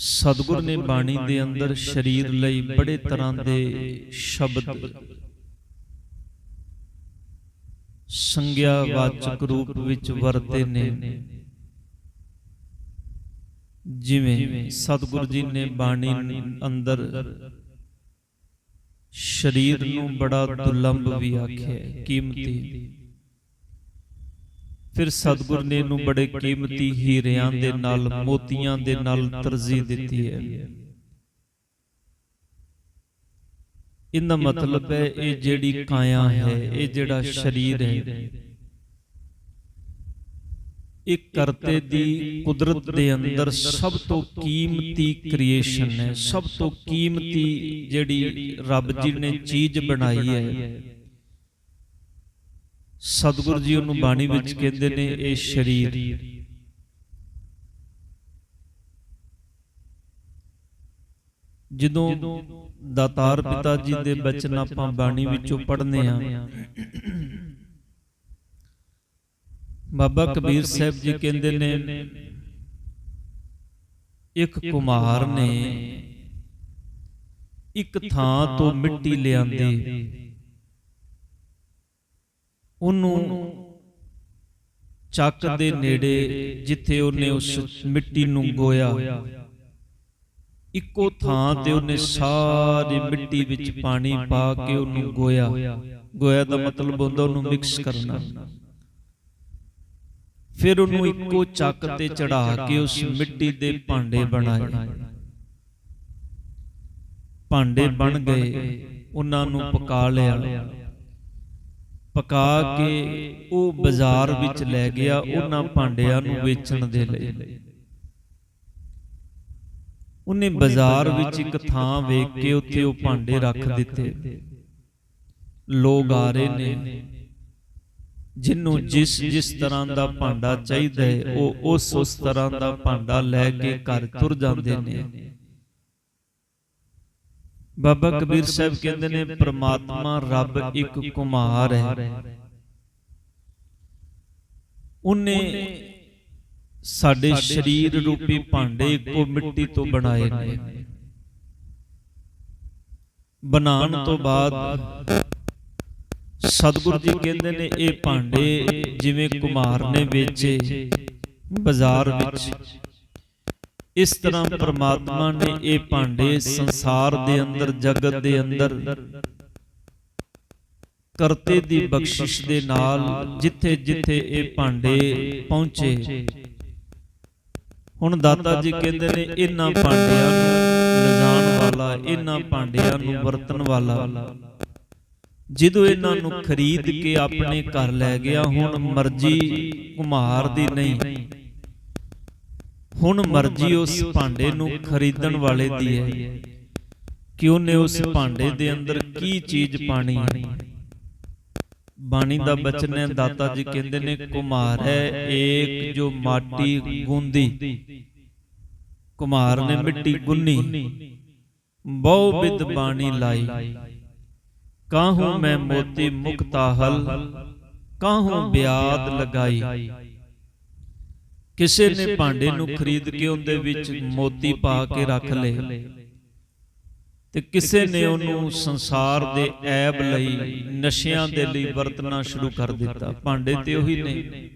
ਸਤਿਗੁਰ ਨੇ ਬਾਣੀ ਦੇ ਅੰਦਰ ਸਰੀਰ ਲਈ ਬੜੇ ਤਰ੍ਹਾਂ ਦੇ ਸ਼ਬਦ। ਸੰਗਿਆ ਵਾਚਕ ਰੂਪ ਵਿੱਚ ਵਰਤੇ ਨੇ। ਜਿਵੇਂ ਸਤਿਗੁਰ ਜੀ ਨੇ ਬਾਣੀ ਅੰਦਰ ਸਰੀਰ ਨੂੰ ਬੜਾ ਦੁਰਲੰਭ ਵੀ ਆਖਿਆ ਕੀਮਤੀ। ਫਿਰ ਸਤਿਗੁਰ ਨੇ ਇਹਨੂੰ ਬੜੇ ਕੀਮਤੀ ਹੀਰਿਆਂ ਦੇ ਨਾਲ ਮੋਤੀਆਂ ਦੇ ਨਾਲ ਤਰਜੀਹ ਦਿੱਤੀ ਹੈ। ਇਹਦਾ ਮਤਲਬ ਹੈ ਇਹ ਜਿਹੜੀ ਕਾਇਆ ਹੈ ਇਹ ਜਿਹੜਾ ਸਰੀਰ ਹੈ। ਇਹ ਕਰਤੇ ਦੀ ਕੁਦਰਤ ਦੇ ਅੰਦਰ ਸਭ ਤੋਂ ਕੀਮਤੀ ਕ੍ਰੀਏਸ਼ਨ ਹੈ ਸਭ ਤੋਂ ਕੀਮਤੀ ਜਿਹੜੀ ਰੱਬ ਜੀ ਨੇ ਚੀਜ਼ ਬਣਾਈ ਹੈ। ਸਤਿਗੁਰੂ ਜੀ ਉਹਨੂੰ ਬਾਣੀ ਵਿੱਚ ਕਹਿੰਦੇ ਨੇ, ਇਹ ਸਰੀਰ। ਜਦੋਂ ਦਾਤਾਰ ਪਿਤਾ ਜੀ ਦੇ ਬਚਨ ਆਪਾਂ ਬਾਣੀ ਵਿੱਚੋਂ ਪੜ੍ਹਨੇ ਆ ਬਾਬਾ ਕਬੀਰ ਸਾਹਿਬ ਜੀ ਕਹਿੰਦੇ ਨੇ, ਇੱਕ ਕੁਮਾਰ ਨੇ ਇੱਕ ਥਾਂ ਤੋਂ ਮਿੱਟੀ ਲਿਆਂਦੀ। ਉਹਨੂੰ ਚੱਕ ਦੇ ਨੇੜੇ ਜਿੱਥੇ ਉਹਨੇ ਉਸ ਮਿੱਟੀ ਨੂੰ ਗੋਇਆ। ਇੱਕੋ ਥਾਂ ਤੇ ਉਹਨੇ ਸਾਰੀ ਮਿੱਟੀ ਵਿੱਚ ਪਾਣੀ ਪਾ ਕੇ ਉਹਨੂੰ ਗੋਇਆ। ਗੋਇਆ। ਦਾ ਮਤਲਬ ਹੁੰਦਾ ਉਹਨੂੰ ਮਿਕਸ ਕਰਨਾ। ਫਿਰ ਉਹਨੂੰ ਇੱਕੋ ਚੱਕ ਤੇ ਚੜਾ ਕੇ ਉਸ ਮਿੱਟੀ ਦੇ ਭਾਂਡੇ ਬਣਾਏ। ਭਾਂਡੇ ਬਣ ਗਏ। ਉਹਨਾਂ ਨੂੰ ਪਕਾ ਲਿਆ। ਪਕਾ ਕੇ ਉਹ ਬਾਜ਼ਾਰ ਵਿੱਚ ਲੈ ਗਿਆ ਉਹਨਾਂ ਭਾਂਡਿਆਂ ਨੂੰ ਵੇਚਣ ਦੇ ਲਈ। ਉਹਨੇ ਬਾਜ਼ਾਰ ਵਿੱਚ ਇੱਕ ਥਾਂ ਵੇਖ ਕੇ ਉੱਥੇ ਉਹ ਭਾਂਡੇ ਰੱਖ ਦਿੱਤੇ। ਲੋਕ ਆ ਰਹੇ ਨੇ। ਜਿੰਨੂੰ ਜਿਸ ਜਿਸ ਤਰ੍ਹਾਂ ਦਾ ਭਾਂਡਾ ਚਾਹੀਦਾ ਹੈ ਉਹ ਉਸ ਉਸ ਤਰ੍ਹਾਂ ਦਾ ਭਾਂਡਾ ਲੈ ਕੇ ਘਰ ਤੁਰ ਜਾਂਦੇ ਨੇ। ਬਾਬਾ ਕਬੀਰ ਸਾਹਿਬ ਕਹਿੰਦੇ ਨੇ ਪ੍ਰਮਾਤਮਾ ਰੱਬ ਇੱਕ ਕੁਮਾਰ ਹੈ। ਉਹਨੇ ਸਾਡੇ ਸਰੀਰ ਰੂਪੀ ਭਾਂਡੇ ਇੱਕੋ ਮਿੱਟੀ ਤੋਂ ਬਣਾਏ ਨੇ। ਬਣਾਉਣ ਤੋਂ ਬਾਅਦ ਸਤਿਗੁਰੂ ਜੀ ਕਹਿੰਦੇ ਨੇ ਇਹ ਭਾਂਡੇ ਜਿਵੇਂ ਕੁਮਾਰ ਨੇ ਵੇਚੇ ਬਾਜ਼ਾਰ ਵਿੱਚ। ਇਸ ਤਰ੍ਹਾਂ ਪ੍ਰਮਾਤਮਾ ਨੇ ਇਹ ਭਾਂਡੇ ਸੰਸਾਰ ਦੇ ਅੰਦਰ, ਜਗਤ ਦੇ ਅੰਦਰ ਕਰਤੇ ਦੀ ਬਖਸ਼ਿਸ਼ ਦੇ ਨਾਲ ਜਿੱਥੇ ਜਿੱਥੇ ਇਹ ਭਾਂਡੇ ਪਹੁੰਚੇ। ਹੁਣ ਦਾਤਾ ਜੀ ਕਹਿੰਦੇ ਨੇ ਇਹਨਾਂ ਭਾਂਡਿਆਂ ਨੂੰ ਲਿਜਾਣ ਵਾਲਾ, ਇਹਨਾਂ ਭਾਂਡਿਆਂ ਨੂੰ ਵਰਤਣ ਵਾਲਾ। ਜਦੋਂ ਇਹਨਾਂ ਨੂੰ ਖਰੀਦ ਕੇ ਆਪਣੇ ਘਰ ਲੈ ਗਿਆ, ਹੁਣ ਮਰਜ਼ੀ ਕੁਮਾਰ ਦੀ ਨਹੀਂ। ਹੁਣ ਮਰਜ਼ੀ ਉਸ ਭਾਂਡੇ ਨੂੰ ਖਰੀਦਣ ਵਾਲੇ ਦੀ ਹੈ। ਕਿ ਉਹਨੇ ਉਸ ਭਾਂਡੇ ਦੇ ਅੰਦਰ ਕੀ ਚੀਜ਼ ਪਾਣੀ ਹੈ? ਬਾਣੀ ਦਾ ਬਚਨ ਹੈ ਦਾਤਾ ਜੀ ਕਹਿੰਦੇ ਨੇ ਕੁਮਾਰ ਹੈ ਏਕ ਜੋ ਮਾਟੀ ਗੁੰਦੀ। ਕੁਮਾਰ ਨੇ ਮਿੱਟੀ ਗੁੰਨੀ। ਬਹੁ ਬਿਦ ਬਾਣੀ ਲਾਈ। ਕਾਹੂ ਮੈਂ ਮੋਤੀ ਮੁਕਤਾਹਲ ਕਾਹੂ ਬਿਆਦ ਲਗਾਈ? ਕਿਸੇ ਨੇ ਭਾਂਡੇ ਨੂੰ ਖਰੀਦ ਕੇ ਉਹਦੇ ਵਿੱਚ ਮੋਤੀ ਪਾ ਕੇ ਰੱਖ ਲਏ। ਤੇ ਕਿਸੇ ਨੇ ਉਹਨੂੰ ਸੰਸਾਰ ਦੇ ਐਬ ਲਈ ਨਸ਼ਿਆਂ ਦੇ ਲਈ ਵਰਤਣਾ ਸ਼ੁਰੂ ਕਰ ਦਿੱਤਾ। ਭਾਂਡੇ ਤੇ ਉਹੀ ਨੇ।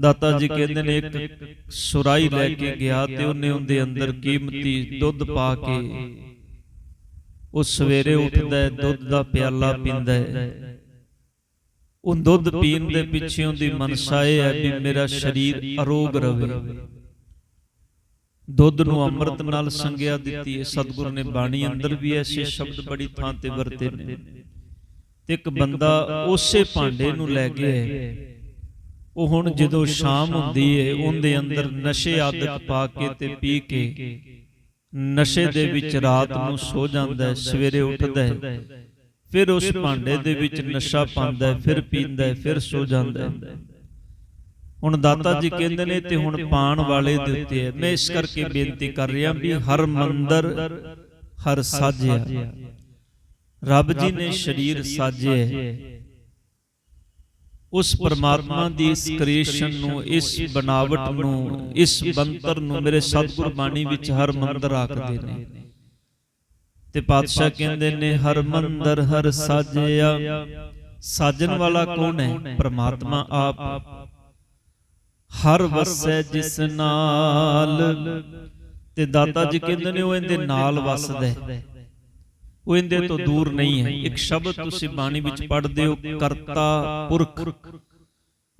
ਦਾਤਾ ਜੀ ਕਹਿੰਦੇ ਨੇ ਇੱਕ ਸੁਰਾਈ ਲੈ ਕੇ ਗਿਆ ਤੇ ਉਹਨੇ ਉਹਦੇ ਅੰਦਰ ਕੀਮਤੀ ਦੁੱਧ ਪਾ ਕੇ। ਉਹ ਸਵੇਰੇ ਉੱਠਦਾ ਦੁੱਧ ਦਾ ਪਿਆਲਾ ਪੀਂਦਾ ਹੈ। ਉਹ ਦੁੱਧ ਪੀਣ ਦੇ ਪਿੱਛੇ ਉਹਦੀ ਮਨਸਾ ਇਹ ਹੈ ਵੀ ਮੇਰਾ ਸਰੀਰ ਅਰੋਗ ਰਵੇ। ਦੁੱਧ ਨੂੰ ਅੰਮ੍ਰਿਤ ਨਾਲ ਸੰਗਿਆ ਦਿੱਤੀ। ਹੈ ਸਤਿਗੁਰੂ ਨੇ ਬਾਣੀ ਅੰਦਰ ਵੀ ਐਸੇ ਸ਼ਬਦ ਬੜੀ ਥਾਂ ਤੇ ਵਰਤੇ ਨੇ। ਤੇ ਇੱਕ ਬੰਦਾ ਉਸੇ ਭਾਂਡੇ ਨੂੰ ਲੈ ਗਿਆ। ਉਹ ਹੁਣ ਜਦੋਂ ਸ਼ਾਮ ਹੁੰਦੀ ਹੈ ਉਹਦੇ ਅੰਦਰ ਨਸ਼ੇ ਆਦਤ ਪਾ ਕੇ ਤੇ ਪੀ ਕੇ ਨਸ਼ੇ ਦੇ ਵਿੱਚ ਰਾਤ ਨੂੰ ਸੋ ਜਾਂਦਾ ਹੈ ਸਵੇਰੇ ਉੱਠਦਾ ਹੈ। ਫਿਰ ਉਸ ਭਾਂਡੇ ਦੇ ਵਿੱਚ ਨਸ਼ਾ ਪਾਉਂਦਾ ਫਿਰ ਪੀਂਦਾ ਫਿਰ ਸੋ ਜਾਂਦਾ। ਹੁਣ ਦਾਤਾ ਜੀ ਕਹਿੰਦੇ ਨੇ ਤੇ ਹੁਣ ਪਾਣ ਵਾਲੇ ਦੇ ਉੱਤੇ ਹੈ। ਮੈਂ ਇਸ ਕਰਕੇ ਬੇਨਤੀ ਕਰ ਰਿਹਾ ਵੀ ਹਰ ਮੰਦਰ ਹਰ ਸਾਜਿਆ। ਰੱਬ ਜੀ ਨੇ ਸਰੀਰ ਸਾਜਿਆ। ਉਸ ਪਰਮਾਤਮਾ ਦੀ ਇਸ ਕ੍ਰੀਏਸ਼ਨ ਨੂੰ ਇਸ ਬਣਾਵਟ ਨੂੰ ਇਸ ਬੰਤਰ ਨੂੰ ਮੇਰੇ ਸਤਿਗੁਰ ਬਾਣੀ ਵਿੱਚ ਹਰ ਮੰਦਰ ਆਖਦੇ ਨੇ। ਤੇ ਪਾਤਸ਼ਾਹ ਕਹਿੰਦੇ ਨੇ, ਹਰ ਮੰਦਰ, ਹਰ ਸਾਜਿਆ। ਸਾਜਣ ਵਾਲਾ ਕੌਣ ਹੈ? ਪਰਮਾਤਮਾ ਆਪ। ਹਰ ਵਸੈ ਜਿਸ ਨਾਲ। ਤੇ ਦਾਤਾ ਜੀ ਕਹਿੰਦੇ ਨੇ, ਉਹ ਇਹਦੇ ਨਾਲ ਵਸਦਾ ਉਹ ਇਹਦੇ ਤੋਂ ਦੂਰ ਨਹੀਂ ਹੈ। ਇੱਕ ਸ਼ਬਦ ਤੁਸੀਂ ਬਾਣੀ ਵਿੱਚ ਪੜ੍ਹਦੇ ਹੋ, ਕਰਤਾ ਪੁਰਖ।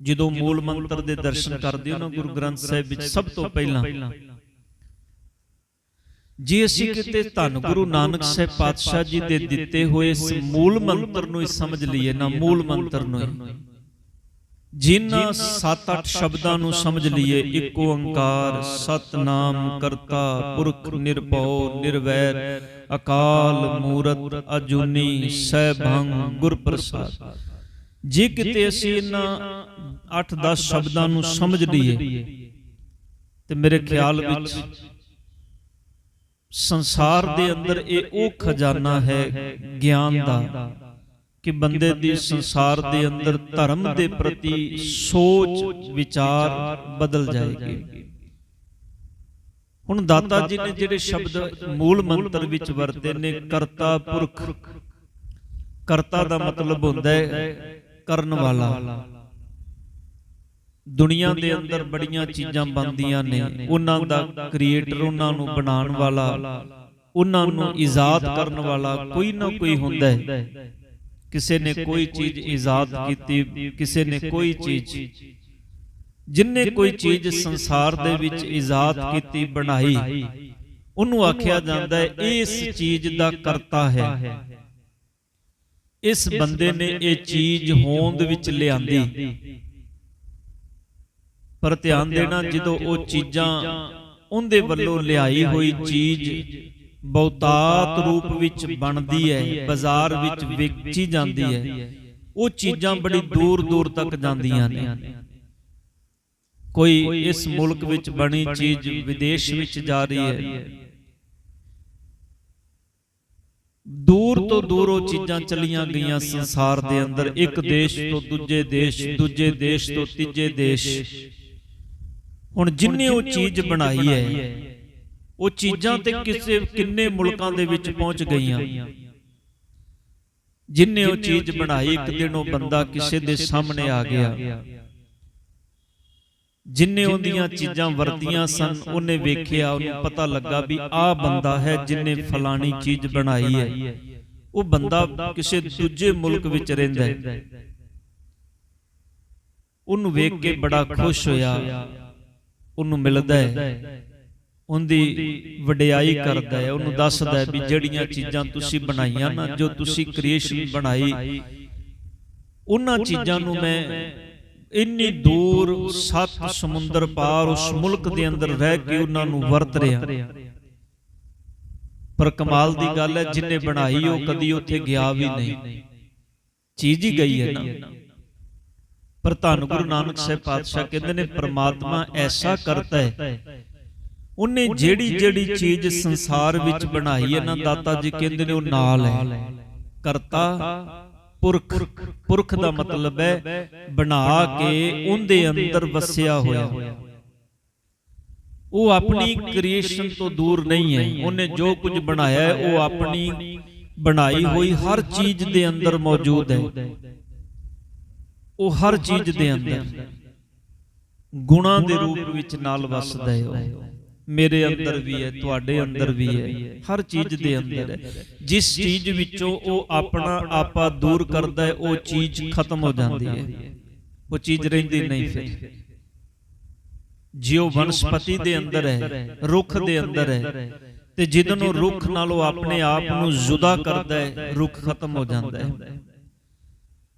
ਜਦੋਂ ਮੂਲ ਮੰਤਰ ਦੇ ਦਰਸ਼ਨ ਕਰਦੇ ਹੋ ਨਾ, ਗੁਰੂ ਗ੍ਰੰਥ ਸਾਹਿਬ ਵਿੱਚ ਸਭ ਤੋਂ ਪਹਿਲਾਂ ਜੇ ਅਸੀਂ ਕਿਤੇ ਧੰਨ ਗੁਰੂ ਨਾਨਕ ਸਾਹਿਬ ਪਾਤਸ਼ਾਹ ਜੀ ਦੇ ਦਿੱਤੇ ਹੋਏ ਇਸ ਮੂਲ ਮੰਤਰ ਨੂੰ ਹੀ ਸਮਝ ਲਈਏ ਨਾ ਮੂਲ ਮੰਤਰ ਨੂੰ ਹੀ। ਜਿਨ੍ਹਾਂ 7-8 ਸ਼ਬਦਾਂ ਨੂੰ ਸਮਝ ਲਈਏ ਇੱਕ ਓੰਕਾਰ ਸਤਨਾਮ ਕਰਤਾ ਪੁਰਖ ਨਿਰਭਉ ਨਿਰਵੈਰ ਅਕਾਲ ਮੂਰਤ ਅਜੂਨੀ ਸੈਭੰ ਗੁਰ ਪ੍ਰਸਾਦ ਜੇ ਕਿਤੇ ਅਸੀਂ ਇਹਨਾਂ 8-10 ਸ਼ਬਦਾਂ ਨੂੰ ਸਮਝ ਲਈਏ ਤੇ ਮੇਰੇ ਖਿਆਲ ਵਿੱਚ ਸੰਸਾਰ ਦੇ ਅੰਦਰ ਇਹ ਉਹ ਖਜ਼ਾਨਾ ਹੈ ਗਿਆਨ ਦਾ ਕਿ ਬੰਦੇ ਦੀ ਸੰਸਾਰ ਦੇ ਅੰਦਰ ਧਰਮ ਦੇ ਪ੍ਰਤੀ ਸੋਚ ਵਿਚਾਰ ਬਦਲ ਜਾਏਗੀ। ਹੁਣ ਦਾਤਾ ਜੀ ਨੇ ਜਿਹੜੇ ਸ਼ਬਦ ਮੂਲ ਮੰਤਰ ਵਿੱਚ ਵਰਤੇ ਨੇ ਕਰਤਾ ਪੁਰਖ। ਕਰਤਾ ਦਾ ਮਤਲਬ ਹੁੰਦਾ ਹੈ ਕਰਨ ਵਾਲਾ। ਦੁਨੀਆ ਦੇ ਅੰਦਰ ਬੜੀਆਂ ਚੀਜ਼ਾਂ ਬਣਦੀਆਂ ਨੇ। ਉਹਨਾਂ ਦਾ ਕ੍ਰੀਏਟਰ ਉਹਨਾਂ ਨੂੰ ਬਣਾਉਣ ਵਾਲਾ ਉਹਨਾਂ ਨੂੰ ਇਜਾਦ ਕਰਨ ਵਾਲਾ ਕੋਈ ਨਾ ਕੋਈ ਹੁੰਦਾ ਹੈ। ਕਿਸੇ ਨੇ ਕੋਈ ਚੀਜ਼ ਇਜਾਦ ਕੀਤੀ ਕਿਸੇ ਨੇ ਕੋਈ ਚੀਜ਼ ਜਿਨਨੇ ਕੋਈ ਚੀਜ਼ ਸੰਸਾਰ ਦੇ ਵਿੱਚ ਇਜਾਦ ਕੀਤੀ ਬਣਾਈ ਉਹਨੂੰ ਆਖਿਆ ਜਾਂਦਾ ਹੈ ਇਸ ਚੀਜ਼ ਦਾ ਕਰਤਾ ਹੈ। ਇਸ ਬੰਦੇ ਨੇ ਇਹ ਚੀਜ਼ ਹੋਂਦ ਵਿੱਚ ਲਿਆਂਦੀ। ਪਰ ਧਿਆਨ ਦੇਣਾ ਜਦੋਂ ਉਹ ਚੀਜ਼ਾਂ ਉਹਦੇ ਵੱਲੋਂ ਲਿਆਈ ਹੋਈ ਚੀਜ਼ ਬਹੁਤਾਤ ਰੂਪ ਵਿੱਚ ਬਣਦੀ ਹੈ ਬਾਜ਼ਾਰ ਵਿੱਚ ਵੇਚੀ ਜਾਂਦੀ ਹੈ। ਉਹ ਚੀਜ਼ਾਂ ਬੜੀ ਦੂਰ ਦੂਰ ਤੱਕ ਜਾਂਦੀਆਂ ਨੇ। ਕੋਈ ਇਸ ਮੁਲਕ ਵਿੱਚ ਬਣੀ ਚੀਜ਼ ਵਿਦੇਸ਼ ਵਿੱਚ ਜਾ ਰਹੀ ਹੈ। ਦੂਰ ਤੋਂ ਦੂਰ ਉਹ ਚੀਜ਼ਾਂ ਚਲੀਆਂ ਗਈਆਂ ਸੰਸਾਰ ਦੇ ਅੰਦਰ। ਇੱਕ ਦੇਸ਼ ਤੋਂ ਦੂਜੇ ਦੇਸ਼ ਦੂਜੇ ਦੇਸ਼ ਤੋਂ ਤੀਜੇ ਦੇਸ਼। ਹੁਣ ਜਿੰਨੇ ਉਹ ਚੀਜ਼ ਬਣਾਈ ਹੈ ਉਹ ਚੀਜ਼ਾਂ ਤੇ ਕਿਸੇ ਕਿੰਨੇ ਮੁਲਕਾਂ ਦੇ ਵਿੱਚ ਪਹੁੰਚ ਗਈਆਂ। ਜਿੰਨੇ ਉਹ ਚੀਜ਼ ਬਣਾਈ ਇੱਕ ਦਿਨ ਉਹ ਬੰਦਾ ਕਿਸੇ ਦੇ ਸਾਹਮਣੇ ਆ ਗਿਆ। ਜਿੰਨੇ ਉਹਦੀਆਂ ਚੀਜ਼ਾਂ ਵਰਤੀਆਂ ਸਨ ਉਹਨੇ ਵੇਖਿਆ ਉਹਨੂੰ ਪਤਾ ਲੱਗਾ ਵੀ ਆਹ ਬੰਦਾ ਹੈ ਜਿਨੇ ਫਲਾਣੀ ਚੀਜ਼ ਬਣਾਈ ਹੈ। ਉਹ ਬੰਦਾ ਕਿਸੇ ਦੂਜੇ ਮੁਲਕ ਵਿੱਚ ਰਹਿੰਦਾ ਹੈ। ਉਹਨੂੰ ਵੇਖ ਕੇ ਬੜਾ ਖੁਸ਼ ਹੋਇਆ। ਉਹਨੂੰ ਮਿਲਦਾ ਹੈ ਉਹਦੀ ਵਡਿਆਈ ਕਰਦਾ ਹੈ ਉਹਨੂੰ ਦੱਸਦਾ ਹੈ ਵੀ ਜਿਹੜੀਆਂ ਚੀਜ਼ਾਂ ਤੁਸੀਂ ਬਣਾਈਆਂ ਨਾ ਜੋ ਤੁਸੀਂ ਕ੍ਰੀਏਸ਼ਨ ਬਣਾਈ ਉਹਨਾਂ ਚੀਜ਼ਾਂ ਨੂੰ ਮੈਂ ਇੰਨੀ ਦੂਰ ਸੱਤ ਸਮੁੰਦਰ ਪਾਰ ਉਸ ਮੁਲਕ ਦੇ ਅੰਦਰ ਰਹਿ ਕੇ ਉਹਨਾਂ ਨੂੰ ਵਰਤ ਰਿਹਾ। ਪਰ ਕਮਾਲ ਦੀ ਗੱਲ ਹੈ ਜਿਨੇ ਬਣਾਈ ਉਹ ਕਦੀ ਉੱਥੇ ਗਿਆ ਵੀ ਨਹੀਂ। ਚੀਜ਼ ਹੀ ਗਈ ਹੈ ਨਾ। ਪਰ ਧੰਨ ਗੁਰੂ ਨਾਨਕ ਸਾਹਿਬ ਪਾਤਸ਼ਾਹ ਕਹਿੰਦੇ ਨੇ ਪ੍ਰਮਾਤਮਾ ਐਸਾ ਕਰਤਾ ਹੈ। ਉਹਨੇ ਜਿਹੜੀ ਜਿਹੜੀ ਚੀਜ਼ ਸੰਸਾਰ ਵਿੱਚ ਬਣਾਈ ਹੈ ਨਾ ਦਾਤਾ ਜੀ ਕਹਿੰਦੇ ਨੇ ਉਹ ਨਾਲ ਹੈ। ਕਰਤਾ ਪੁਰਖ। ਪੁਰਖ। ਦਾ ਮਤਲਬ ਹੈ ਬਣਾ ਕੇ ਉਹਦੇ ਅੰਦਰ ਵਸਿਆ ਹੋਇਆ। ਉਹ ਆਪਣੀ ਕ੍ਰੀਏਸ਼ਨ ਤੋਂ ਦੂਰ ਨਹੀਂ ਹੈ। ਉਹਨੇ ਜੋ ਕੁਝ ਬਣਾਇਆ ਹੈ ਉਹ ਆਪਣੀ ਬਣਾਈ ਹੋਈ ਹਰ ਚੀਜ਼ ਦੇ ਅੰਦਰ ਮੌਜੂਦ ਹੈ। ਉਹ ਹਰ ਚੀਜ਼ ਦੇ ਅੰਦਰ। ਗੁਣਾ ਦੇ ਰੂਪ ਵਿੱਚ ਨਾਲ ਵਸਦਾ ਹੈ ਉਹ। ਮੇਰੇ ਅੰਦਰ ਵੀ ਹੈ ਤੁਹਾਡੇ ਅੰਦਰ ਵੀ ਹੈ। ਹਰ ਚੀਜ਼ ਦੇ ਅੰਦਰ। ਹੈ ਜਿਸ ਚੀਜ਼ ਵਿੱਚੋਂ ਉਹ ਆਪਣਾ ਆਪਾ ਦੂਰ ਕਰਦਾ ਹੈ ਉਹ ਚੀਜ਼ ਖਤਮ ਹੋ ਜਾਂਦੀ ਹੈ। ਉਹ ਚੀਜ਼ ਰਹਿੰਦੀ ਨਹੀਂ ਫਿਰ। ਜਿਉ ਵਨਸਪਤੀ ਦੇ ਅੰਦਰ ਹੈ ਰੁੱਖ ਦੇ ਅੰਦਰ ਹੈ ਤੇ ਜਦੋਂ ਰੁੱਖ ਨਾਲੋਂ ਆਪਣੇ ਆਪ ਨੂੰ ਜੁਦਾ ਕਰਦਾ ਹੈ ਰੁੱਖ ਖਤਮ ਹੋ। ਜਾਂਦਾ ਹੈ।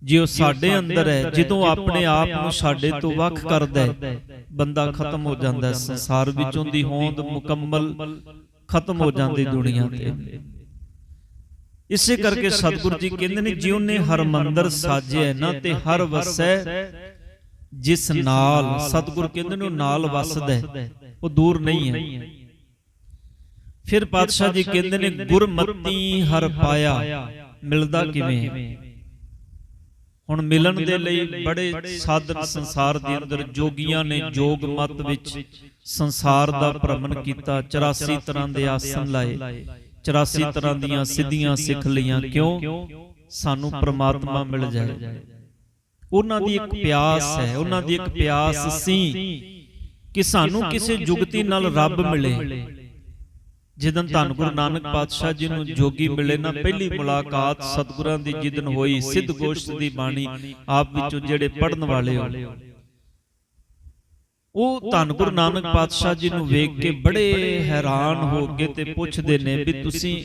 ਜੇ ਉਹ ਸਾਡੇ ਅੰਦਰ ਹੈ ਜਦੋਂ ਆਪਣੇ ਆਪ ਨੂੰ ਸਾਡੇ ਤੋਂ ਵੱਖ ਕਰਦਾ ਹੈ ਬੰਦਾ ਖਤਮ ਹੋ ਜਾਂਦਾ ਹੈ ਸੰਸਾਰ ਵਿੱਚੋਂ ਦੀ ਹੋਂਦ ਮੁਕੰਮਲ ਖਤਮ ਹੋ ਜਾਂਦੀ ਦੁਨੀਆ ਤੇ। ਇਸੇ ਕਰਕੇ ਸਤਿਗੁਰੂ ਜੀ ਕਹਿੰਦੇ ਨੇ ਜਿਉ ਨੇ ਹਰ ਮੰਦਰ ਸਾਜਿਆ ਨਾ ਤੇ ਹਰ ਵਸੈ ਜਿਸ ਨਾਲ ਸਤਿਗੁਰ ਕਹਿੰਦੇ ਨੇ ਉਹ ਨਾਲ ਵਸਦਾ ਹੈ। ਉਹ ਦੂਰ ਨਹੀਂ ਹੈ। ਫਿਰ ਪਾਤਸ਼ਾਹ ਜੀ ਕਹਿੰਦੇ ਨੇ ਗੁਰਮਤੀ ਹਰ ਪਾਇਆ ਮਿਲਦਾ ਕਿਵੇਂ ਹੈ? ਹੁਣ ਮਿਲਣ ਦੇ ਲਈ ਬੜੇ ਸਾਧਨ ਸੰਸਾਰ ਦੇ ਅੰਦਰ ਜੋਗੀਆਂ ਨੇ ਜੋਗ ਮਤ ਵਿੱਚ ਸੰਸਾਰ ਦਾ ਭ੍ਰਮਣ ਕੀਤਾ 84 ਤਰ੍ਹਾਂ ਦੇ ਆਸਨ ਲਾਏ। 84 ਤਰ੍ਹਾਂ ਦੀਆਂ ਸਿੱਧੀਆਂ ਸਿੱਖ ਲਈਆਂ ਕਿਉਂ? ਸਾਨੂੰ ਪ੍ਰਮਾਤਮਾ ਮਿਲ ਜਾਏ। ਉਹਨਾਂ ਦੀ ਇੱਕ ਪਿਆਸ ਹੈ ਉਹਨਾਂ ਦੀ ਇੱਕ ਪਿਆਸ ਸੀ ਕਿ ਸਾਨੂੰ ਕਿਸੇ ਜੁਗਤੀ ਨਾਲ ਰੱਬ ਮਿਲੇ। ਜਿੱਦਨ ਧੰਨ ਗੁਰੂ ਨਾਨਕ ਪਾਤਸ਼ਾਹ ਜੀ ਨੂੰ ਜੋਗੀ ਮਿਲੇ ਨਾ ਪਹਿਲੀ ਮੁਲਾਕਾਤ ਸਤਿਗੁਰਾਂ ਦੀ ਜਿੱਦਨ ਹੋਈ ਸਿੱਧ ਗੋਸ਼ਟ ਦੀ ਬਾਣੀ ਆਪ ਵਿੱਚੋਂ ਜਿਹੜੇ ਪੜਨ ਵਾਲੇ ਹੋ। ਉਹ ਧੰਨ ਗੁਰੂ ਨਾਨਕ ਪਾਤਸ਼ਾਹ ਜੀ ਨੂੰ ਵੇਖ ਕੇ ਬੜੇ ਹੈਰਾਨ ਹੋ ਕੇ ਤੇ ਪੁੱਛਦੇ ਨੇ ਵੀ ਤੁਸੀਂ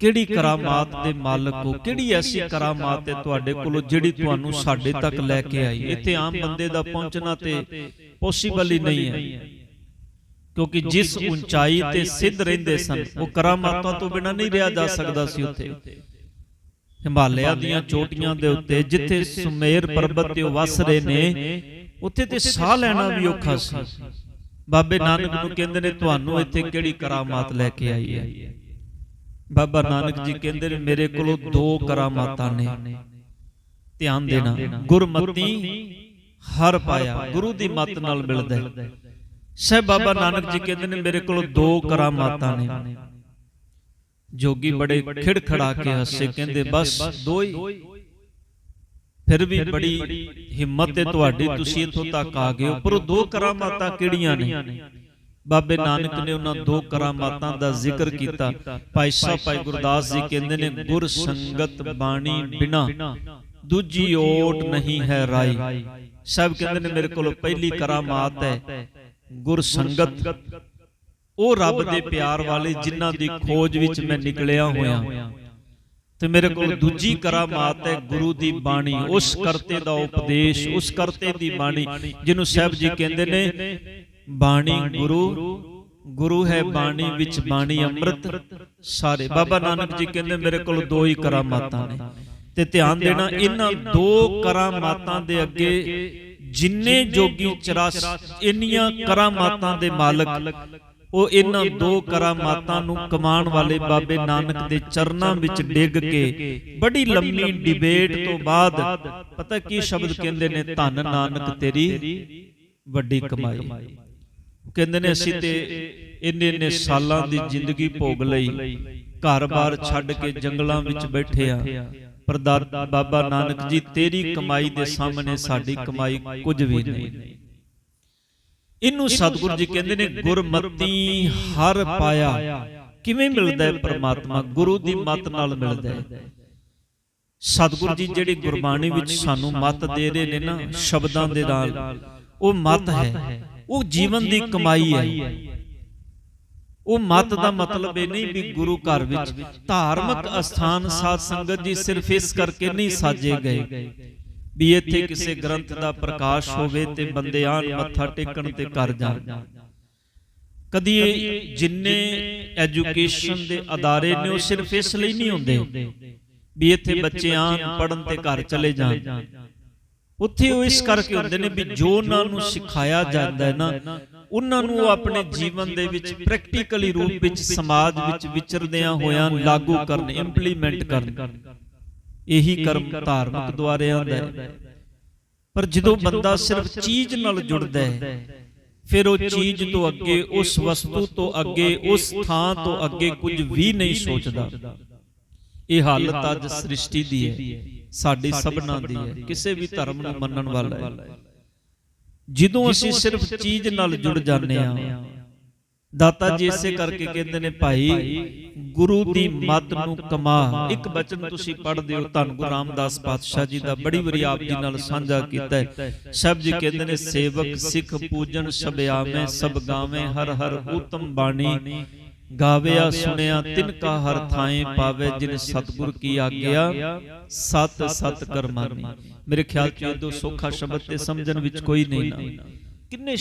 ਕਿਹੜੀ ਕਰਾਮਾਤ ਦੇ ਮਾਲਕ ਹੋ? ਕਿਹੜੀ ਐਸੀ ਕਰਾਮਾਤ ਹੈ ਤੁਹਾਡੇ ਕੋਲੋਂ ਜਿਹੜੀ ਤੁਹਾਨੂੰ ਸਾਡੇ ਤੱਕ ਲੈ ਕੇ ਆਈ ਇੱਥੇ ਆਮ ਬੰਦੇ ਦਾ ਪਹੁੰਚਣਾ ਤੇ ਪੋਸੀਬਲ ਹੀ ਨਹੀਂ ਹੈ। ਕਿਉਂਕਿ ਜਿਸ ਉਚਾਈ ਤੇ ਸਿੱਧ ਰਹਿੰਦੇ ਸਨ ਉਹ ਕਰਾਮਾਤਾਂ ਤੋਂ ਬਿਨਾ ਨਹੀਂ ਰਿਹਾ ਜਾ ਸਕਦਾ ਸੀ ਉੱਥੇ। ਹਿਮਾਲਿਆ ਦੀਆਂ ਚੋਟੀਆਂ ਦੇ ਉੱਤੇ ਜਿੱਥੇ ਸੁਮੇਰ ਪਰਬਤ ਤੇ ਵਸ ਰਹੇ ਨੇ ਉੱਥੇ ਤੇ ਸਾਹ ਲੈਣਾ ਵੀ ਔਖਾ ਸੀ। ਬਾਬੇ ਨਾਨਕ ਨੂੰ ਕਹਿੰਦੇ ਨੇ ਤੁਹਾਨੂੰ ਇੱਥੇ ਕਿਹੜੀ ਕਰਾਮਾਤ ਲੈ ਕੇ ਆਈ ਹੈ? ਬਾਬਾ ਨਾਨਕ ਜੀ ਕਹਿੰਦੇ ਨੇ ਮੇਰੇ ਕੋਲੋਂ ਦੋ ਕਰਾਮਾਤਾਂ ਨੇ। ਧਿਆਨ ਦੇਣਾ ਗੁਰਮਤੀ ਹਰ ਪਾਇਆ ਗੁਰੂ ਦੀ ਮੱਤ ਨਾਲ ਮਿਲਦਾ ਹੈ। ਸਹਿਬ ਬਾਬਾ ਨਾਨਕ ਜੀ ਕਹਿੰਦੇ ਨੇ ਮੇਰੇ ਕੋਲ ਦੋ ਕਰਾਮਾਤਾਂ ਨੇ। ਜੋਗੀ ਬੜੇ ਖਿੜਖੜਾ ਕੇ ਹੱਸੇ ਕਹਿੰਦੇ ਬਸ ਦੋ ਹੀ। ਫਿਰ ਵੀ ਬੜੀ ਹਿੰਮਤ ਹੈ ਤੁਹਾਡੀ ਤੁਸੀਂ ਇੱਥੋਂ ਤੱਕ ਆ ਗਏ ਹੋ। ਪਰ ਉਹ ਦੋ ਕਰਾਮਾਤਾਂ ਕਿਹੜੀਆਂ ਨੇ? ਬਾਬੇ ਨਾਨਕ ਨੇ ਉਹਨਾਂ ਦੋ ਕਰਾਮਾਤਾਂ ਦਾ ਜ਼ਿਕਰ ਕੀਤਾ। ਭਾਈ ਸਾਹਿਬ ਭਾਈ ਗੁਰਦਾਸ ਜੀ ਕਹਿੰਦੇ ਨੇ ਗੁਰ ਸੰਗਤ ਬਾਣੀ ਬਿਨਾ ਦੂਜੀ ਓਟ ਨਹੀਂ ਹੈ ਰਾਈ। ਸਭ ਕਹਿੰਦੇ ਨੇ ਮੇਰੇ ਕੋਲ ਪਹਿਲੀ ਕਰਾਮਾਤ ਹੈ। ਗੁਰ ਸੰਗਤ। ਉਹ ਰੱਬ ਦੇ ਪਿਆਰ ਵਾਲੇ ਜਿਨ੍ਹਾਂ ਦੀ ਖੋਜ ਵਿੱਚ ਮੈਂ ਨਿਕਲਿਆ ਹੋਇਆ। ਤੇ ਮੇਰੇ ਕੋਲ ਦੂਜੀ ਕਰਾਮਾਤ ਹੈ ਗੁਰੂ ਦੀ ਬਾਣੀ। ਉਸ ਕਰਤੇ ਦਾ ਉਪਦੇਸ਼ ਉਸ ਕਰਤੇ ਦੀ ਬਾਣੀ ਜਿਹਨੂੰ ਸਾਹਿਬ ਜੀ ਕਹਿੰਦੇ ਨੇ ਬਾਣੀ ਗੁਰੂ। ਗੁਰੂ। ਹੈ ਬਾਣੀ ਵਿੱਚ ਬਾਣੀ ਅੰਮ੍ਰਿਤ। ਸਾਰੇ ਬਾਬਾ ਨਾਨਕ ਜੀ ਕਹਿੰਦੇ ਮੇਰੇ ਕੋਲ ਦੋ ਹੀ ਕਰਾਮਾਤਾਂ ਨੇ। ਤੇ ਧਿਆਨ ਦੇਣਾ ਇਹਨਾਂ ਦੋ ਕਰਾਮਾਤਾਂ ਦੇ ਅੱਗੇ ਜਿੰਨੇ ਜੋਗੀ 84 ਇੰਨੀਆਂ ਕਰਾਮਾਤਾਂ ਦੇ ਮਾਲਕ ਉਹ ਇਹਨਾਂ ਦੋ ਕਰਾਮਾਤਾਂ ਨੂੰ ਕਮਾਉਣ ਵਾਲੇ ਬਾਬੇ ਨਾਨਕ ਦੇ ਚਰਨਾਂ ਵਿੱਚ ਡਿੱਗ ਕੇ ਬੜੀ ਲੰਮੀ ਡਿਬੇਟ ਤੋਂ ਬਾਅਦ ਪਤਾ ਕੀ ਸ਼ਬਦ ਕਹਿੰਦੇ ਨੇ ਧੰਨ ਨਾਨਕ ਤੇਰੀ ਵੱਡੀ ਕਮਾਈ। ਕਹਿੰਦੇ ਨੇ ਅਸੀਂ ਤੇ ਇੰਨੇ ਇੰਨੇ ਸਾਲਾਂ ਦੀ ਜ਼ਿੰਦਗੀ ਭੋਗ ਲਈ ਘਰ-ਬਾਰ ਛੱਡ ਕੇ ਜੰਗਲਾਂ ਵਿੱਚ ਬੈਠੇ ਆ। ਪਰ ਬਾਬਾ ਨਾਨਕ ਜੀ ਤੇਰੀ ਕਮਾਈ ਦੇ ਸਾਹਮਣੇ ਸਾਡੀ ਕਮਾਈ ਕੁਝ ਵੀ ਨਹੀਂ। ਇਹਨੂੰ ਸਤਿਗੁਰੂ ਜੀ ਕਹਿੰਦੇ ਨੇ ਗੁਰਮਤੀ ਹਰ ਪਾਇਆ। ਕਿਵੇਂ ਮਿਲਦਾ ਹੈ ਪ੍ਰਮਾਤਮਾ? ਗੁਰੂ ਦੀ ਮੱਤ ਨਾਲ ਮਿਲਦਾ ਹੈ। ਸਤਿਗੁਰੂ ਜੀ ਜਿਹੜੀ ਗੁਰਬਾਣੀ ਵਿੱਚ ਸਾਨੂੰ ਮੱਤ ਦੇ ਰਹੇ ਨੇ ਨਾ ਸ਼ਬਦਾਂ ਦੇ ਨਾਲ ਉਹ ਮੱਤ ਹੈ। ਉਹ ਜੀਵਨ ਦੀ ਕਮਾਈ ਹੈ। ਉਹ ਮਤ ਦਾ ਮਤਲਬ ਇਹ ਨਹੀਂ ਵੀ ਗੁਰੂ ਘਰ ਵਿੱਚ ਧਾਰਮਿਕ ਅਸਥਾਨ ਸਾਧ ਸੰਗਤ ਜੀ ਸਿਰਫ ਇਸ ਕਰਕੇ ਨਹੀਂ ਸਾਜੇ ਗਏ। ਵੀ ਇੱਥੇ ਕਿਸੇ ਗ੍ਰੰਥ ਦਾ ਪ੍ਰਕਾਸ਼ ਹੋਵੇ ਤੇ ਬੰਦੇ ਆਣ ਮੱਥਾ ਟੇਕਣ ਤੇ ਕਰ ਜਾਣ। ਕਦੀ ਜਿੰਨੇ ਐਜੂਕੇਸ਼ਨ ਦੇ ਅਦਾਰੇ ਨੇ ਉਹ ਸਿਰਫ ਇਸ ਲਈ ਨਹੀਂ ਹੁੰਦੇ ਵੀ ਇੱਥੇ ਬੱਚੇ ਆਣ ਪੜਨ ਤੇ ਘਰ ਚਲੇ ਜਾਣ। ਉੱਥੇ ਉਹ ਇਸ ਕਰਕੇ ਹੁੰਦੇ ਨੇ ਵੀ ਜੋ ਉਹਨਾਂ ਨੂੰ ਸਿਖਾਇਆ ਜਾਂਦਾ ਹੈ ਨਾ ਉਹਨਾਂ ਨੂੰ ਆਪਣੇ ਜੀਵਨ ਦੇ ਵਿੱਚ ਪ੍ਰੈਕਟੀਕਲੀ ਰੂਪ ਵਿੱਚ ਸਮਾਜ ਵਿੱਚ ਵਿਚਰਦਿਆਂ ਹੋਇਆਂ ਲਾਗੂ ਕਰਨ ਇੰਪਲੀਮੈਂਟ ਕਰਨ। ਇਹੀ ਕਰਮ ਧਾਰਮਿਕ ਦੁਆਰੇ ਆਉਂਦਾ ਹੈ। ਪਰ ਜਦੋਂ ਬੰਦਾ ਸਿਰਫ ਚੀਜ਼ ਨਾਲ ਜੁੜਦਾ ਹੈ ਫਿਰ ਉਹ ਚੀਜ਼ ਤੋਂ ਅੱਗੇ ਉਸ ਵਸਤੂ ਤੋਂ ਅੱਗੇ ਉਸ ਥਾਂ ਤੋਂ ਅੱਗੇ ਕੁਝ ਵੀ ਨਹੀਂ ਸੋਚਦਾ। ਇਹ ਹਾਲਤ ਅੱਜ ਸ੍ਰਿਸ਼ਟੀ ਦੀ ਹੈ। ਸਾਡੀ ਸਭਨਾਂ ਦੀ ਹੈ। ਕਿਸੇ ਵੀ ਧਰਮ ਨੂੰ ਮੰਨਣ ਵਾਲਾ ਹੈ। ਜਦੋਂ ਅਸੀਂ ਸਿਰਫ ਚੀਜ਼ ਨਾਲ ਜੁੜ ਜਾਂਦੇ ਆ ਦਾਤਾ ਜੀ ਇਸੇ ਕਰਕੇ ਕਹਿੰਦੇ ਨੇ ਭਾਈ ਗੁਰੂ ਦੀ ਮੱਤ ਨੂੰ ਕਮਾ। ਇੱਕ ਬਚਨ ਤੁਸੀਂ ਪੜ੍ਹਦੇ ਹੋ ਧੰਨ ਗੁਰੂ ਰਾਮਦਾਸ ਪਾਤਸ਼ਾਹ ਜੀ ਦਾ ਬੜੀ ਵਾਰੀ ਆਪ ਜੀ ਨਾਲ ਸਾਂਝਾ ਕੀਤਾ ਹੈ। ਸਭ ਜੀ ਕਹਿੰਦੇ ਨੇ ਸੇਵਕ ਸਿੱਖ ਪੂਜਨ ਸਭ ਆਵੇਂ ਸਭ ਗਾਵੇਂ ਹਰ ਹਰ ਉਤਮ ਬਾਣੀ। ਗਾਵਿਆ ਸੁਣਿਆ ਤਿਨ ਕਾ ਹਰ ਥਾਏ ਪਾਵੇ ਜਿਨ ਸਤਗੁਰ ਕੀ ਆਗਿਆ, ਸਤ ਸਤ ਕਰਮਾਨੀ ਮੇਰੇ ਖਿਆਲ ਚ ਇਹ ਸੋਖਾ ਸ਼ਬਦ ਤੇ ਸਮਝਣ ਵਿੱਚ ਕੋਈ ਨਹੀਂ ਨਾ। ਕਿੰਨੇ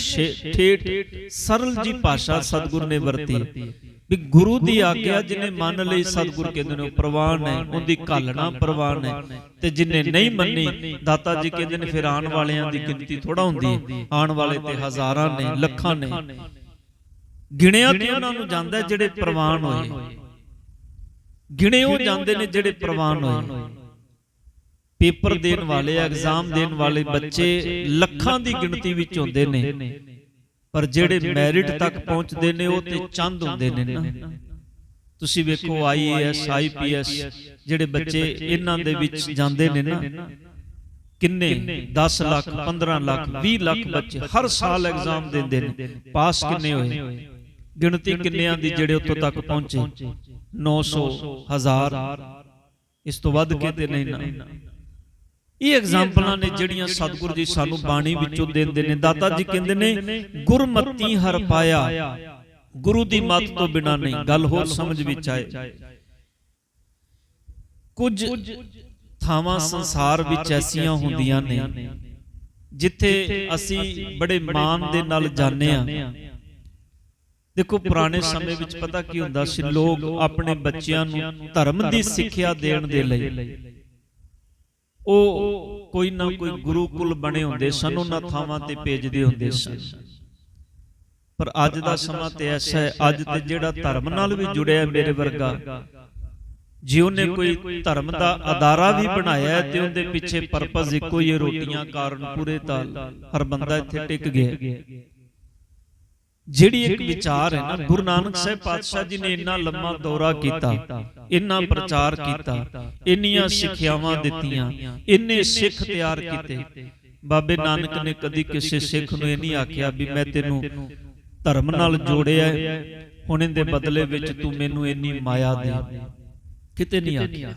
ਠੇਠ ਸਰਲ ਜੀ ਭਾਸ਼ਾ ਸਤਗੁਰ ਨੇ ਵਰਤੀ। ਵੀ ਗੁਰੂ ਦੀ ਆਗਿਆ ਜਿਹਨੇ ਮੰਨ ਲਈ ਸਤਗੁਰ ਕਹਿੰਦੇ ਨੇ ਪ੍ਰਵਾਨ ਹੈ, ਉਹਦੀ ਕਾਲਣਾ ਪ੍ਰਵਾਨ ਹੈ। ਤੇ ਜਿਨੇ ਨਹੀਂ ਮੰਨੀ, ਦਾਤਾ ਜੀ ਕਹਿੰਦੇ ਨੇ ਫਿਰ ਆਉਣ ਵਾਲਿਆਂ ਦੀ ਗਿਣਤੀ ਥੋੜਾ ਹੁੰਦੀ ਹੈ। ਆਉਣ ਵਾਲੇ ਤੇ ਹਜ਼ਾਰਾਂ ਨੇ, ਲੱਖਾਂ ਨੇ। ਗਿਣਿਆ ਤੇ ਉਹਨਾਂ ਨੂੰ ਜਾਂਦਾ ਜਿਹੜੇ ਪ੍ਰਵਾਨ ਹੋਏ। ਗਿਣੇ ਉਹ ਜਾਂਦੇ ਨੇ ਜਿਹੜੇ ਪ੍ਰਵਾਨ ਹੋਏ। ਪੇਪਰ ਦੇਣ ਵਾਲੇ ਐਗਜ਼ਾਮ ਦੇਣ ਵਾਲੇ ਬੱਚੇ ਲੱਖਾਂ ਦੀ ਗਿਣਤੀ ਵਿੱਚ ਹੁੰਦੇ ਨੇ। ਪਰ ਜਿਹੜੇ ਮੈਰਿਟ ਤੱਕ ਪਹੁੰਚਦੇ ਨੇ ਉਹ ਤੇ ਚੰਦ ਹੁੰਦੇ ਨੇ ਨਾ। ਤੁਸੀਂ ਵੇਖੋ ਆਈਏਐਸ ਆਈਪੀਐਸ ਜਿਹੜੇ ਬੱਚੇ ਇਹਨਾਂ ਦੇ ਵਿੱਚ ਜਾਂਦੇ ਨੇ ਨਾ। ਕਿੰਨੇ? 10 ਲੱਖ 15 ਲੱਖ 20 ਲੱਖ ਬੱਚੇ ਹਰ ਸਾਲ ਐਗਜ਼ਾਮ ਦਿੰਦੇ ਨੇ। ਪਾਸ ਕਿੰਨੇ ਹੋਏ? ਗਿਣਤੀ ਕਿੰਨਿਆਂ ਦੀ ਜਿਹੜੇ ਉੱਥੋਂ ਤੱਕ ਪਹੁੰਚੇ? 900 1000 ਇਸ ਤੋਂ ਵੱਧ ਕੇ ਤੇ ਨਹੀਂ ਨਾ। ਇਹ ਐਗਜ਼ਾਮਪਲਾਂ ਨੇ ਜਿਹੜੀਆਂ ਸਤਿਗੁਰੂ ਜੀ ਸਾਨੂੰ ਬਾਣੀ ਵਿੱਚੋਂ ਦਿੰਦੇ ਨੇ। ਦਾਤਾ ਜੀ ਕਹਿੰਦੇ ਨੇ ਗੁਰਮਤੀ ਹਰ ਪਾਇਆ। ਗੁਰੂ ਦੀ ਮੱਤ ਤੋਂ ਬਿਨਾ ਨਹੀਂ। ਗੱਲ ਹੋਰ ਸਮਝ ਵਿੱਚ ਆਏ। ਕੁਝ ਥਾਵਾਂ ਸੰਸਾਰ ਵਿੱਚ ਐਸੀਆਂ ਹੁੰਦੀਆਂ ਨੇ ਜਿੱਥੇ ਅਸੀਂ ਬੜੇ ਮਾਣ ਦੇ ਨਾਲ ਜਾਂਦੇ ਆ ਦੇਖੋ ਪੁਰਾਣੇ ਸਮੇਂ ਵਿੱਚ ਪਤਾ ਕੀ ਹੁੰਦਾ ਸੀ ਲੋਕ ਆਪਣੇ ਬੱਚਿਆਂ ਨੂੰ ਧਰਮ ਦੀ ਸਿੱਖਿਆ ਦੇਣ ਦੇ ਲਈ। ਉਹ ਕੋਈ ਨਾ ਕੋਈ ਗੁਰੂਕੁਲ ਬਣੇ ਹੁੰਦੇ ਸਨ ਉਹਨਾਂ ਥਾਵਾਂ ਤੇ ਭੇਜਦੇ ਹੁੰਦੇ ਸਨ। ਪਰ ਅੱਜ ਦਾ ਸਮਾਂ ਤੇ ਐਸਾ ਹੈ ਅੱਜ ਤੇ ਜਿਹੜਾ ਧਰਮ ਨਾਲ ਵੀ ਜੁੜਿਆ ਮੇਰੇ ਵਰਗਾ। ਜੇ ਉਹਨੇ ਕੋਈ ਧਰਮ ਦਾ ਅਦਾਰਾ ਵੀ ਬਣਾਇਆ ਤੇ ਉਹਦੇ ਪਿੱਛੇ ਪਰਪਸ ਇੱਕੋ ਹੀ ਹੈ ਰੋਟੀਆਂ ਕਾਰਨ ਪੂਰੇ ਤਾਲ। ਹਰ ਬੰਦਾ ਇੱਥੇ ਟਿਕ ਗਿਆ। ਜਿਹੜੀ ਇੱਕ ਵਿਚਾਰ ਹੈ ਨਾ ਗੁਰੂ ਨਾਨਕ ਸਾਹਿਬ ਪਾਤਸ਼ਾਹ ਜੀ ਨੇ ਇੰਨਾ ਲੰਮਾ ਦੌਰਾ ਕੀਤਾ ਇੰਨਾ ਪ੍ਰਚਾਰ ਕੀਤਾ ਇੰਨੀਆਂ ਸਿੱਖਿਆਵਾਂ ਦਿੱਤੀਆਂ ਇੰਨੇ ਸਿੱਖ ਤਿਆਰ ਕੀਤੇ। ਬਾਬੇ ਨਾਨਕ ਨੇ ਕਦੀ ਕਿਸੇ ਸਿੱਖ ਨੂੰ ਇਹ ਨਹੀਂ ਆਖਿਆ ਵੀ ਮੈਂ ਤੈਨੂੰ ਧਰਮ ਨਾਲ ਜੋੜਿਆ ਹੁਣ ਇਹਦੇ ਬਦਲੇ ਵਿੱਚ ਤੂੰ ਮੈਨੂੰ ਇੰਨੀ ਮਾਇਆ ਦੇ। ਕਿਤੇ ਨਹੀਂ ਆਖਿਆ।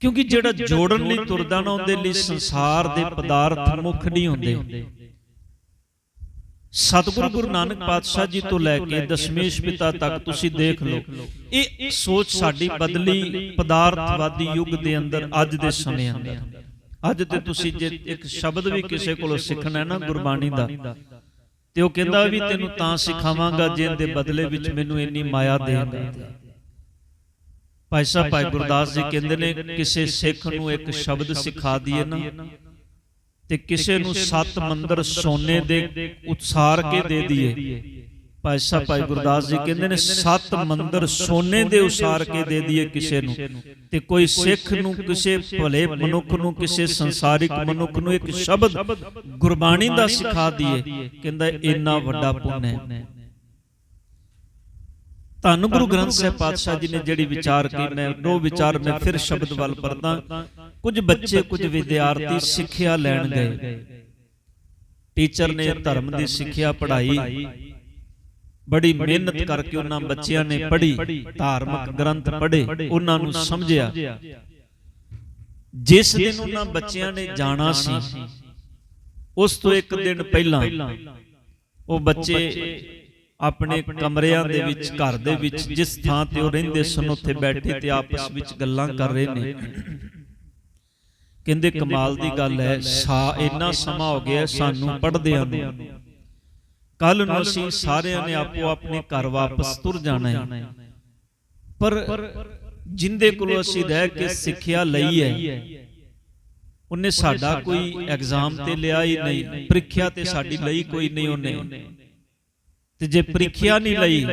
ਕਿਉਂਕਿ ਜਿਹੜਾ ਜੋੜਨ ਲਈ ਤੁਰਦਾ ਨਾ ਉਹਦੇ ਲਈ ਸੰਸਾਰ ਦੇ ਪਦਾਰਥ ਮੁੱਖ ਨਹੀਂ ਹੁੰਦੇ। ਸਤਿਗੁਰੂ ਗੁਰੂ ਨਾਨਕ ਪਾਤਸ਼ਾਹ ਜੀ ਤੋਂ ਲੈ ਕੇ ਦਸ਼ਮੇਸ਼ ਪਿਤਾ ਤੱਕ ਤੁਸੀਂ ਦੇਖ ਲਓ। ਇਹ ਸੋਚ ਸਾਡੀ ਬਦਲੀ ਪਦਾਰਥਵਾਦੀ ਯੁੱਗ ਦੇ ਅੰਦਰ ਅੱਜ ਦੇ ਸਮੇਂ ਅੰਦਰ। ਅੱਜ ਤੇ ਤੁਸੀਂ ਜੇ ਇੱਕ ਸ਼ਬਦ ਵੀ ਕਿਸੇ ਕੋਲੋਂ ਸਿੱਖਣਾ ਹੈ ਨਾ ਗੁਰਬਾਣੀ ਦਾ। ਤੇ ਉਹ ਕਹਿੰਦਾ ਵੀ ਤੈਨੂੰ ਤਾਂ ਸਿਖਾਵਾਂਗਾ ਜੇ ਇਹਦੇ ਬਦਲੇ ਵਿੱਚ ਮੈਨੂੰ ਇੰਨੀ ਮਾਇਆ ਦੇਗਾ ਭਾਈ ਸਾਹਿਬ ਭਾਈ ਗੁਰਦਾਸ ਜੀ ਕਹਿੰਦੇ ਨੇ ਕਿਸੇ ਸਿੱਖ ਨੂੰ ਇੱਕ ਸ਼ਬਦ ਸਿਖਾ ਦਈਏ ਨਾ। ਤੇ ਕਿਸੇ ਨੂੰ ਸੱਤ ਮੰਦਰ ਸੋਨੇ ਦੇ ਉਤਸਾਰ ਕੇ ਦੇ ਦਈਏ ਭਾਈ ਸਾਹਿਬ ਭਾਈ ਗੁਰਦਾਸ ਜੀ ਕਹਿੰਦੇ ਨੇ ਸੱਤ ਮੰਦਰ ਸੋਨੇ ਦੇ ਉਸਾਰ ਕੇ ਦੇ ਦਈਏ ਕਿਸੇ ਨੂੰ। ਤੇ ਕੋਈ ਸਿੱਖ ਨੂੰ ਕਿਸੇ ਭਲੇ ਮਨੁੱਖ ਨੂੰ ਕਿਸੇ ਸੰਸਾਰਿਕ ਮਨੁੱਖ ਨੂੰ ਇੱਕ ਸ਼ਬਦ ਗੁਰਬਾਣੀ ਦਾ ਸਿਖਾ ਦਈਏ ਕਹਿੰਦਾ ਇੰਨਾ ਵੱਡਾ ਪੁੰਨ ਹੈ। ਧੰਨ ਗੁਰੂ ਗ੍ਰੰਥ ਸਾਹਿਬ ਪਾਤਸ਼ਾਹ ਜੀ ਨੇ ਜਿਹੜੀ ਵਿਚਾਰ ਕੀ ਮੈਂ ਉਹ ਵਿਚਾਰ ਮੈਂ ਫਿਰ ਸ਼ਬਦ ਵੱਲ ਪਰਦਾ ਕੁਝ ਬੱਚੇ ਕੁਝ ਵਿਦਿਆਰਥੀ ਸਿੱਖਿਆ ਲੈਣ ਗਏ। ਟੀਚਰ ਨੇ ਧਰਮ ਦੀ ਸਿੱਖਿਆ ਪੜ੍ਹਾਈ। ਬੜੀ ਮਿਹਨਤ ਕਰਕੇ ਉਹਨਾਂ ਬੱਚਿਆਂ ਨੇ ਪੜ੍ਹੀ ਧਾਰਮਿਕ ਗ੍ਰੰਥ ਪੜ੍ਹੇ ਉਹਨਾਂ ਨੂੰ ਸਮਝਿਆ। ਜਿਸ ਦਿਨ ਉਹਨਾਂ ਬੱਚਿਆਂ ਨੇ ਜਾਣਾ ਸੀ ਉਸ ਤੋਂ ਇੱਕ ਦਿਨ ਪਹਿਲਾਂ ਉਹ ਬੱਚੇ ਆਪਣੇ ਕਮਰਿਆਂ ਦੇ ਵਿੱਚ ਘਰ ਦੇ ਵਿੱਚ ਜਿਸ ਥਾਂ ਤੇ ਉਹ ਰਹਿੰਦੇ ਸਨ ਉੱਥੇ ਬੈਠੇ ਤੇ ਆਪਸ ਵਿੱਚ ਗੱਲਾਂ ਕਰ ਰਹੇ ਨੇ। ਕਹਿੰਦੇ ਕਮਾਲ ਦੀ ਗੱਲ ਹੈ ਸਾ ਇੰਨਾ ਸਮਾਂ ਹੋ ਗਿਆ ਸਾਨੂੰ ਪੜਦਿਆਂ ਨੂੰ। ਕੱਲ ਨੂੰ। ਅਸੀਂ ਸਾਰਿਆਂ ਨੇ ਆਪੋ ਆਪਣੇ ਘਰ ਵਾਪਸ ਤੁਰ ਜਾਣਾ ਹੈ। ਪਰ ਜਿੰਦੇ ਕੋਲੋਂ ਅਸੀਂ ਰਹਿ ਕੇ ਸਿੱਖਿਆ ਲਈ ਹੈ। ਉਹਨੇ ਸਾਡਾ ਕੋਈ ਐਗਜ਼ਾਮ ਤੇ ਲਿਆ ਹੀ ਨਹੀਂ ਪ੍ਰੀਖਿਆ ਤੇ ਸਾਡੀ ਲਈ ਕੋਈ ਨਹੀਂ ਉਹਨੇ। ਤੇ ਜੇ ਪ੍ਰੀਖਿਆ ਨਹੀਂ ਲਈ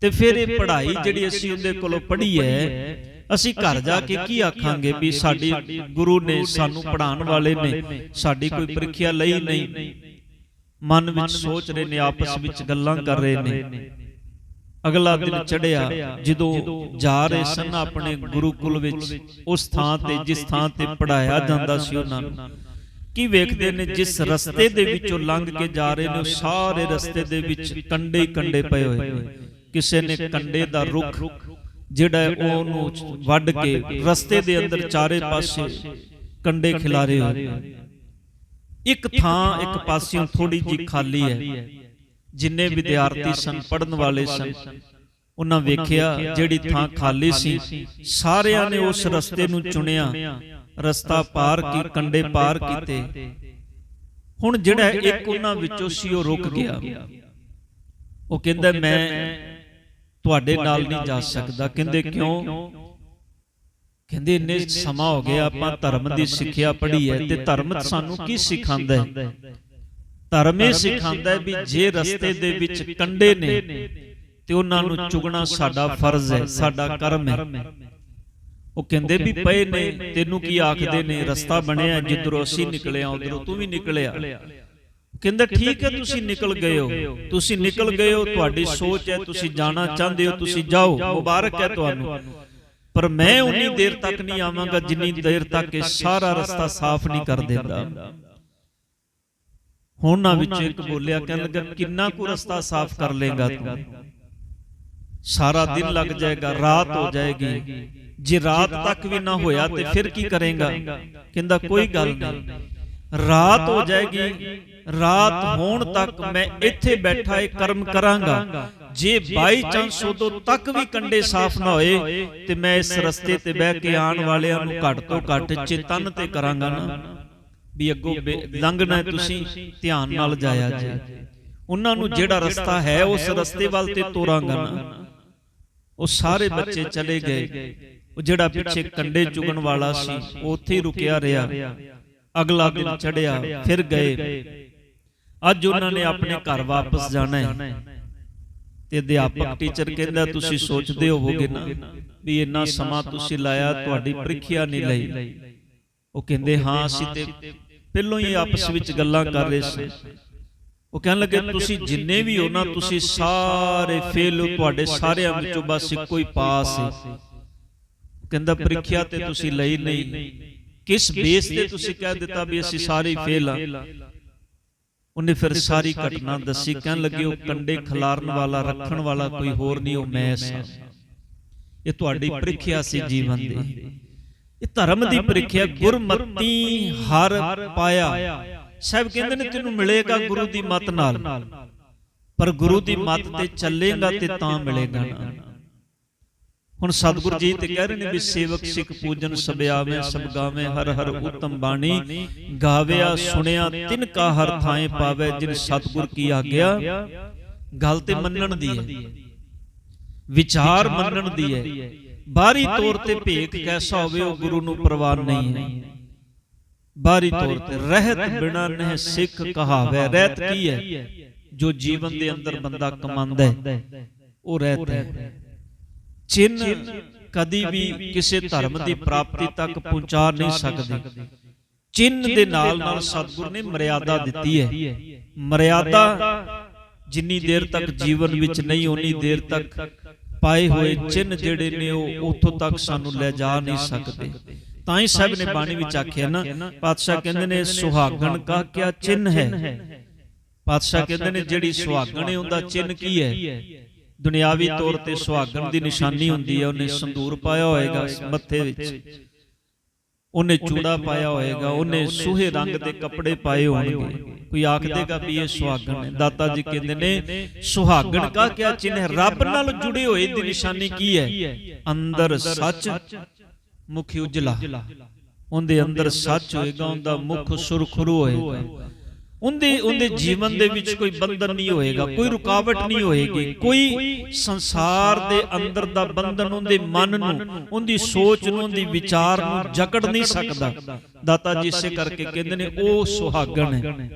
ਤੇ ਫਿਰ ਇਹ ਪੜ੍ਹਾਈ ਜਿਹੜੀ ਅਸੀਂ ਉਹਦੇ ਕੋਲੋਂ ਪੜ੍ਹੀ ਹੈ ਅਸੀਂ ਘਰ ਜਾ ਕੇ ਕੀ ਆਖਾਂਗੇ ਵੀ ਸਾਡੀ ਗੁਰੂ ਨੇ ਸਾਨੂੰ ਪੜ੍ਹਾਉਣ ਵਾਲੇ ਨੇ ਸਾਡੀ ਕੋਈ ਪ੍ਰੀਖਿਆ ਲਈ ਨਹੀਂ। ਮਨ ਵਿੱਚ ਸੋਚ ਰਹੇ ਨੇ ਆਪਸ ਵਿੱਚ ਗੱਲਾਂ ਕਰ ਰਹੇ ਨੇ। ਅਗਲਾ ਦਿਨ ਚੜਿਆ ਜਦੋਂ ਜਾ ਰਹੇ ਸਨ ਆਪਣੇ ਗੁਰੂਕੁਲ ਵਿੱਚ ਉਸ ਥਾਂ ਤੇ ਜਿਸ ਥਾਂ ਤੇ ਪੜਾਇਆ ਜਾਂਦਾ ਸੀ ਉਹਨਾਂ ਨੂੰ। ਕੀ ਵੇਖਦੇ ਨੇ ਜਿਸ ਰਸਤੇ ਦੇ ਵਿੱਚੋਂ ਲੰਘ ਕੇ ਜਾ ਰਹੇ ਨੇ ਉਹ ਸਾਰੇ ਰਸਤੇ ਦੇ ਵਿੱਚ ਕੰਡੇ ਕੰਡੇ ਪਏ ਹੋਏ ਕਿਸੇ ਨੇ ਕੰਡੇ ਦਾ ਰੁੱਖ ਜਿਹੜਾ ਉਹਨੂੰ ਵੱਢ ਕੇ ਰਸਤੇ ਦੇ ਅੰਦਰ ਚਾਰੇ ਪਾਸੇ ਕੰਡੇ ਖਿਲਾਰੇ ਹੋਏ ਇੱਕ ਥਾਂ ਇੱਕ ਪਾਸਿਓਂ ਥੋੜੀ ਜੀ ਖਾਲੀ ਹੈ। ਜਿੰਨੇ ਵਿਦਿਆਰਥੀ ਸਨ ਪੜਨ ਵਾਲੇ ਸਨ ਉਹਨਾਂ ਵੇਖਿਆ ਜਿਹੜੀ ਥਾਂ ਖਾਲੀ ਸੀ। ਸਾਰਿਆਂ ਨੇ ਉਸ ਰਸਤੇ ਨੂੰ ਚੁਣਿਆ। ਰਸਤਾ ਪਾਰ ਕੀ ਕੰਡੇ ਪਾਰ ਕੀਤੇ। ਹੁਣ ਜਿਹੜਾ ਇੱਕ ਉਹਨਾਂ ਵਿੱਚੋਂ ਸੀ ਉਹ ਰੁਕ ਗਿਆ। ਉਹ ਕਹਿੰਦਾ ਮੈਂ ਤੁਹਾਡੇ ਨਾਲ ਨਹੀਂ ਜਾ ਸਕਦਾ। ਕਹਿੰਦੇ ਕਿਉਂ? ਕਹਿੰਦੇ ਇੰਨੇ ਸਮਾਂ ਹੋ ਗਿਆ ਆਪਾਂ ਧਰਮ ਦੀ ਸਿੱਖਿਆ ਪੜ੍ਹੀ ਹੈ ਤੇ ਧਰਮ ਸਾਨੂੰ ਕੀ ਸਿਖਾਉਂਦਾ ਹੈ? ਧਰਮ ਇਹ ਸਿਖਾਉਂਦਾ ਹੈ ਵੀ ਜੇ ਰਸਤੇ ਦੇ ਵਿੱਚ ਕੰਡੇ ਨੇ ਤੇ ਉਹਨਾਂ ਨੂੰ ਚੁਗਣਾ ਸਾਡਾ ਫਰਜ਼ ਹੈ ਸਾਡਾ ਕਰਮ ਹੈ। ਉਹ ਕਹਿੰਦੇ ਵੀ ਪਏ ਨੇ ਤੈਨੂੰ ਕੀ ਆਖਦੇ ਨੇ? ਰਸਤਾ ਬਣਿਆ ਜਿੱਧਰੋਂ ਅਸੀਂ ਨਿਕਲਿਆ ਉਧਰੋਂ ਤੂੰ ਵੀ ਨਿਕਲਿਆ। ਕਹਿੰਦਾ ਠੀਕ ਹੈ ਤੁਸੀਂ ਨਿਕਲ ਗਏ ਹੋ। ਤੁਸੀਂ ਨਿਕਲ ਗਏ ਹੋ ਤੁਹਾਡੀ ਸੋਚ ਹੈ ਤੁਸੀਂ ਜਾਣਾ ਚਾਹੁੰਦੇ ਹੋ ਤੁਸੀਂ ਜਾਓ ਮੁਬਾਰਕ ਹੈ ਤੁਹਾਨੂੰ। ਪਰ ਮੈਂ ਉਨੀ ਦੇਰ ਤੱਕ ਨਹੀਂ ਆਵਾਂਗਾ ਜਿੰਨੀ ਦੇਰ ਤੱਕ ਇਹ ਸਾਰਾ ਰਸਤਾ ਸਾਫ਼ ਨਹੀਂ ਕਰ ਦਿੰਦਾ। ਹੁਣ ਨਾ ਵਿੱਚ ਇੱਕ ਬੋਲਿਆ ਕਹਿਣ ਲੱਗਾ ਕਿੰਨਾ ਕੁ ਰਸਤਾ ਸਾਫ਼ ਕਰ ਲੇਗਾ ਤੂੰ। ਸਾਰਾ ਦਿਨ ਲੱਗ ਜਾਏਗਾ ਰਾਤ ਹੋ ਜਾਏਗੀ ਜੇ ਰਾਤ ਤੱਕ ਵੀ ਨਾ ਹੋਇਆ ਤੇ ਫਿਰ ਕੀ ਕਰੇਗਾ? ਕਹਿੰਦਾ ਕੋਈ ਗੱਲ ਨਹੀਂ। ਰਾਤ ਹੋ ਜਾਏਗੀ ਰਾਤ ਹੋਣ ਤੱਕ ਮੈਂ ਇੱਥੇ ਬੈਠਾ ਇਹ ਕਰਮ ਕਰਾਂਗਾ। ਜੇ ਬਾਈ ਚਾਂਸ ਉਦੋਂ ਤੱਕ ਵੀ ਕੰਡੇ ਸਾਫ਼ ਨਾ ਹੋਏ ਤੇ ਮੈਂ ਇਸ ਰਸਤੇ ਤੇ ਬਹਿ ਕੇ ਆਉਣ ਵਾਲਿਆਂ ਨੂੰ ਘੱਟ ਤੋਂ ਘੱਟ ਚੇਤਨ ਤੇ ਕਰਾਂਗਾ ਨਾ। ਵੀ ਅੱਗੋਂ ਲੰਘਣਾ ਤੁਸੀਂ ਧਿਆਨ ਨਾਲ ਜਾਇਆ ਜੇ। ਉਹਨਾਂ ਨੂੰ ਜਿਹੜਾ ਰਸਤਾ ਹੈ ਉਸ ਰਸਤੇ ਵੱਲ ਤੇ ਤੋਰਾਂਗਾ ਨਾ। ਉਹ ਸਾਰੇ ਬੱਚੇ ਚਲੇ ਗਏ। ਉਹ ਜਿਹੜਾ ਪਿੱਛੇ ਕੰਡੇ ਚੁਗਣ ਵਾਲਾ ਸੀ ਉੱਥੇ ਹੀ ਰੁਕਿਆ ਰਿਹਾ। ਅਗਲਾ ਦਿਨ ਚੜਿਆ ਫਿਰ ਗਏ। ਅੱਜ ਉਹਨਾਂ ਨੇ ਆਪਣੇ ਘਰ ਵਾਪਸ ਜਾਣਾ ਹੈ। ਤੇ ਅਧਿਆਪਕ ਟੀਚਰ ਕਹਿੰਦਾ ਤੁਸੀਂ ਸੋਚਦੇ ਹੋਵੋਗੇ ਨਾ ਵੀ ਇੰਨਾ ਸਮਾਂ ਤੁਸੀਂ ਲਾਇਆ ਤੁਹਾਡੀ ਪ੍ਰੀਖਿਆ ਨਹੀਂ ਲਈ। ਉਹ ਕਹਿੰਦੇ ਹਾਂ ਅਸੀਂ ਤੇ ਪਹਿਲਾਂ ਹੀ ਆਪਸ ਵਿੱਚ ਗੱਲਾਂ ਕਰ ਰਹੇ ਸੀ। ਉਹ ਕਹਿਣ ਲੱਗੇ ਤੁਸੀਂ ਜਿੰਨੇ ਵੀ ਹੋ ਨਾ ਤੁਸੀਂ ਸਾਰੇ ਫੇਲ ਹੋ ਤੁਹਾਡੇ ਸਾਰਿਆਂ ਵਿੱਚੋਂ ਬਸ ਇੱਕੋ ਹੀ ਪਾਸ ਹੈ ਕਹਿੰਦਾ ਪ੍ਰੀਖਿਆ ਤੇ ਤੁਸੀਂ ਲਈ ਨਹੀਂ। ਕਿਸ ਬੇਸ ਤੇ ਤੁਸੀਂ ਕਹਿ ਦਿੱਤਾ ਵੀ ਅਸੀਂ ਸਾਰੇ ਫੇਲ ਆ ਉਹਨੇ ਫਿਰ ਸਾਰੀ ਘਟਨਾ ਦੱਸੀ ਕਹਿਣ ਲੱਗੇ ਉਹ ਕੰਡੇ ਖਿਲਾਰਨ ਵਾਲਾ ਰੱਖਣ ਵਾਲਾ ਕੋਈ ਹੋਰ ਨਹੀਂ ਉਹ ਮੈਂ ਸਾਂ ਇਹ ਤੁਹਾਡੀ ਪ੍ਰੀਖਿਆ ਸੀ ਜੀਵਨ ਦੀ। ਇਹ ਧਰਮ ਦੀ ਪ੍ਰੀਖਿਆ ਗੁਰਮਤੀ ਹਰ ਪਾਇਆ। ਸਾਹਿਬ ਕਹਿੰਦੇ ਨੇ ਤੈਨੂੰ ਮਿਲੇਗਾ ਗੁਰੂ ਦੀ ਮੱਤ ਨਾਲ। ਪਰ ਗੁਰੂ ਦੀ ਮੱਤ ਤੇ ਚੱਲੇਗਾ ਤੇ ਤਾਂ ਮਿਲੇਗਾ ਨਾ। ਹੁਣ ਸਤਿਗੁਰੂ ਜੀ ਤੇ ਕਹਿ ਰਹੇ ਨੇ ਵੀ ਸੇਵਕ ਸਿੱਖ ਪੂਜਨ ਸਬਿਆਵੇਂ ਸਭ ਗਾਵੇਂ ਹਰ ਹਰ ਉਤਮ ਬਾਣੀ ਗਾਵਿਆ ਸੁਣਿਆ ਤਿਨ ਕਾ ਹਰ ਥਾਏ ਪਾਵੇ ਜਿਨ ਸਤਿਗੁਰ ਕੀ ਆਗਿਆ। ਗੱਲ ਤੇ ਮੰਨਣ ਦੀ ਹੈ। ਵਿਚਾਰ ਮੰਨਣ ਦੀ ਹੈ। ਬਾਹਰੀ ਤੌਰ ਤੇ ਭੇਖ ਕੈਸਾ ਹੋਵੇ ਉਹ ਗੁਰੂ ਨੂੰ ਪ੍ਰਵਾਨ ਨਹੀਂ ਹੈ। ਬਾਹਰੀ ਤੌਰ ਤੇ ਰਹਿਤ ਬਿਨਾ ਨਹਿ ਸਿੱਖ ਕਹਾਵੇ। ਰਹਿਤ ਕੀ ਹੈ? ਜੋ ਜੀਵਨ ਦੇ ਅੰਦਰ ਬੰਦਾ ਕਮਾਉਂਦਾ ਹੈ। ਉਹ ਰਹਿਤ ਹੈ। ਚਿੰਨ ਕਦੀ ਵੀ ਕਿਸੇ ਧਰਮ ਦੀ ਪ੍ਰਾਪਤੀ ਤੱਕ ਪਹੁੰਚਾ ਨਹੀਂ ਸਕਦੇ। ਚਿੰਨ ਦੇ ਨਾਲ ਨਾਲ ਸਤਿਗੁਰ ਨੇ ਮਰਿਆਦਾ ਦਿੱਤੀ ਹੈ। ਮਰਿਆਦਾ ਜਿੰਨੀ ਦੇਰ ਤੱਕ ਜੀਵਨ ਵਿੱਚ ਨਹੀਂ ਉਨੀ ਦੇਰ ਤੱਕ ਪਾਏ ਹੋਏ ਚਿੰਨ ਜਿਹੜੇ ਨੇ ਉਹ ਉਥੋਂ ਤੱਕ ਸਾਨੂੰ ਲੈ ਜਾ ਨਹੀਂ ਸਕਦੇ। ਤਾਂ ਹੀ ਸਾਹਿਬ ਨੇ ਬਾਣੀ ਵਿੱਚ ਆਖਿਆ ਨਾ ਪਾਤਸ਼ਾਹ ਕਹਿੰਦੇ ਨੇ ਸੁਹਾਗਣ ਕਾ ਕਿਆ ਚਿੰਨ ਹੈ? ਪਾਤਸ਼ਾਹ ਕਹਿੰਦੇ ਨੇ ਜਿਹੜੀ ਸੁਹਾਗਣ ਹੈ ਉਹਦਾ ਚਿੰਨ ਕੀ ਹੈ? ਦੁਨਿਆਵੀ ਤੌਰ ਤੇ ਸੁਹਾਗਣ ਦੀ ਨਿਸ਼ਾਨੀ ਹੁੰਦੀ ਹੈ ਉਹਨੇ ਸੰਦੂਰ ਪਾਇਆ ਹੋਏਗਾ ਮੱਥੇ ਵਿੱਚ। ਉਹਨੇ ਚੂੜਾ ਪਾਇਆ ਹੋਏਗਾ ਉਹਨੇ ਸੂਹੇ ਰੰਗ ਦੇ ਕੱਪੜੇ ਪਾਏ ਹੋਣਗੇ। ਕੋਈ ਆਖ ਦੇਗਾ ਵੀ ਇਹ ਸੁਹਾਗਣ ਹੈ। ਦਾਤਾ ਜੀ ਕਹਿੰਦੇ ਨੇ ਸੁਹਾਗਣ ਕਾ ਕਿਆ ਚਿੰਨ ਹੈ? ਰੱਬ ਨਾਲ ਜੁੜੇ ਹੋਏ ਦੀ ਨਿਸ਼ਾਨੀ ਕੀ ਹੈ? ਅੰਦਰ ਸੱਚ ਮੁਖ ਉਜਲਾ। ਉਹਦੇ ਅੰਦਰ ਸੱਚ ਹੋਏਗਾ ਉਹਦਾ ਮੁਖ ਸੁਰਖਰੂ ਹੋਏਗਾ। ਉਹਦੇ ਉਹਦੇ ਜੀਵਨ ਦੇ ਵਿੱਚ ਕੋਈ ਬੰਧਨ ਨਹੀਂ ਹੋਏਗਾ ਕੋਈ ਰੁਕਾਵਟ ਨਹੀਂ ਹੋਏਗੀ ਕੋਈ ਸੰਸਾਰ ਦੇ ਅੰਦਰ ਦਾ ਬੰਧਨ ਉਹਦੇ ਮਨ ਨੂੰ ਉਹਦੀ ਸੋਚ ਨੂੰ ਉਹਦੀ ਵਿਚਾਰ ਨੂੰ ਜਕੜ ਨਹੀਂ ਸਕਦਾ। ਦਾਤਾ ਜੀ ਇਸੇ ਕਰਕੇ ਕਹਿੰਦੇ ਨੇ ਉਹ ਸੁਹਾਗਣ ਹੈ।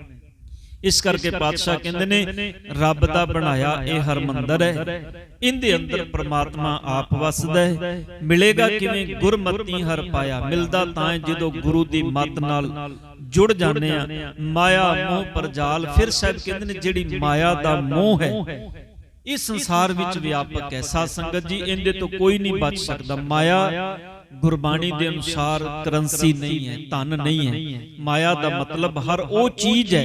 ਇਸ ਕਰਕੇ ਪਾਤਸ਼ਾਹ ਕਹਿੰਦੇ ਨੇ ਰੱਬ ਦਾ ਬਣਾਇਆ ਇਹ ਹਰਮੰਦਰ ਹੈ। ਇਹਦੇ ਅੰਦਰ ਪ੍ਰਮਾਤਮਾ ਆਪ ਵਸਦਾ ਹੈ। ਮਿਲੇਗਾ ਕਿਵੇਂ? ਗੁਰਮਤੀ ਹਰ ਪਾਇਆ। ਮਿਲਦਾ ਤਾਂ ਜਦੋਂ ਗੁਰੂ ਦੀ ਮੱਤ ਨਾਲ। ਜੁੜ ਜਾਂਦੇ ਆ। ਮਾਇਆ ਮੋਹ ਪਰਜਾਲ ਫਿਰ ਸਾਹਿਬ ਕਹਿੰਦੇ ਨੇ ਜਿਹੜੀ ਮਾਇਆ ਦਾ ਮੋਹ ਹੈ। ਇਹ ਸੰਸਾਰ ਵਿੱਚ ਵਿਆਪਕ ਹੈ ਸਾਧ ਸੰਗਤ ਜੀ ਇਹਦੇ ਤੋਂ ਕੋਈ ਨਹੀਂ ਬਚ ਸਕਦਾ। ਮਾਇਆ ਗੁਰਬਾਣੀ ਦੇ ਅਨੁਸਾਰ ਕਰੰਸੀ ਨਹੀਂ ਹੈ ਧਨ ਨਹੀਂ ਹੈ। ਮਾਇਆ ਦਾ ਮਤਲਬ ਹਰ ਉਹ ਚੀਜ਼ ਹੈ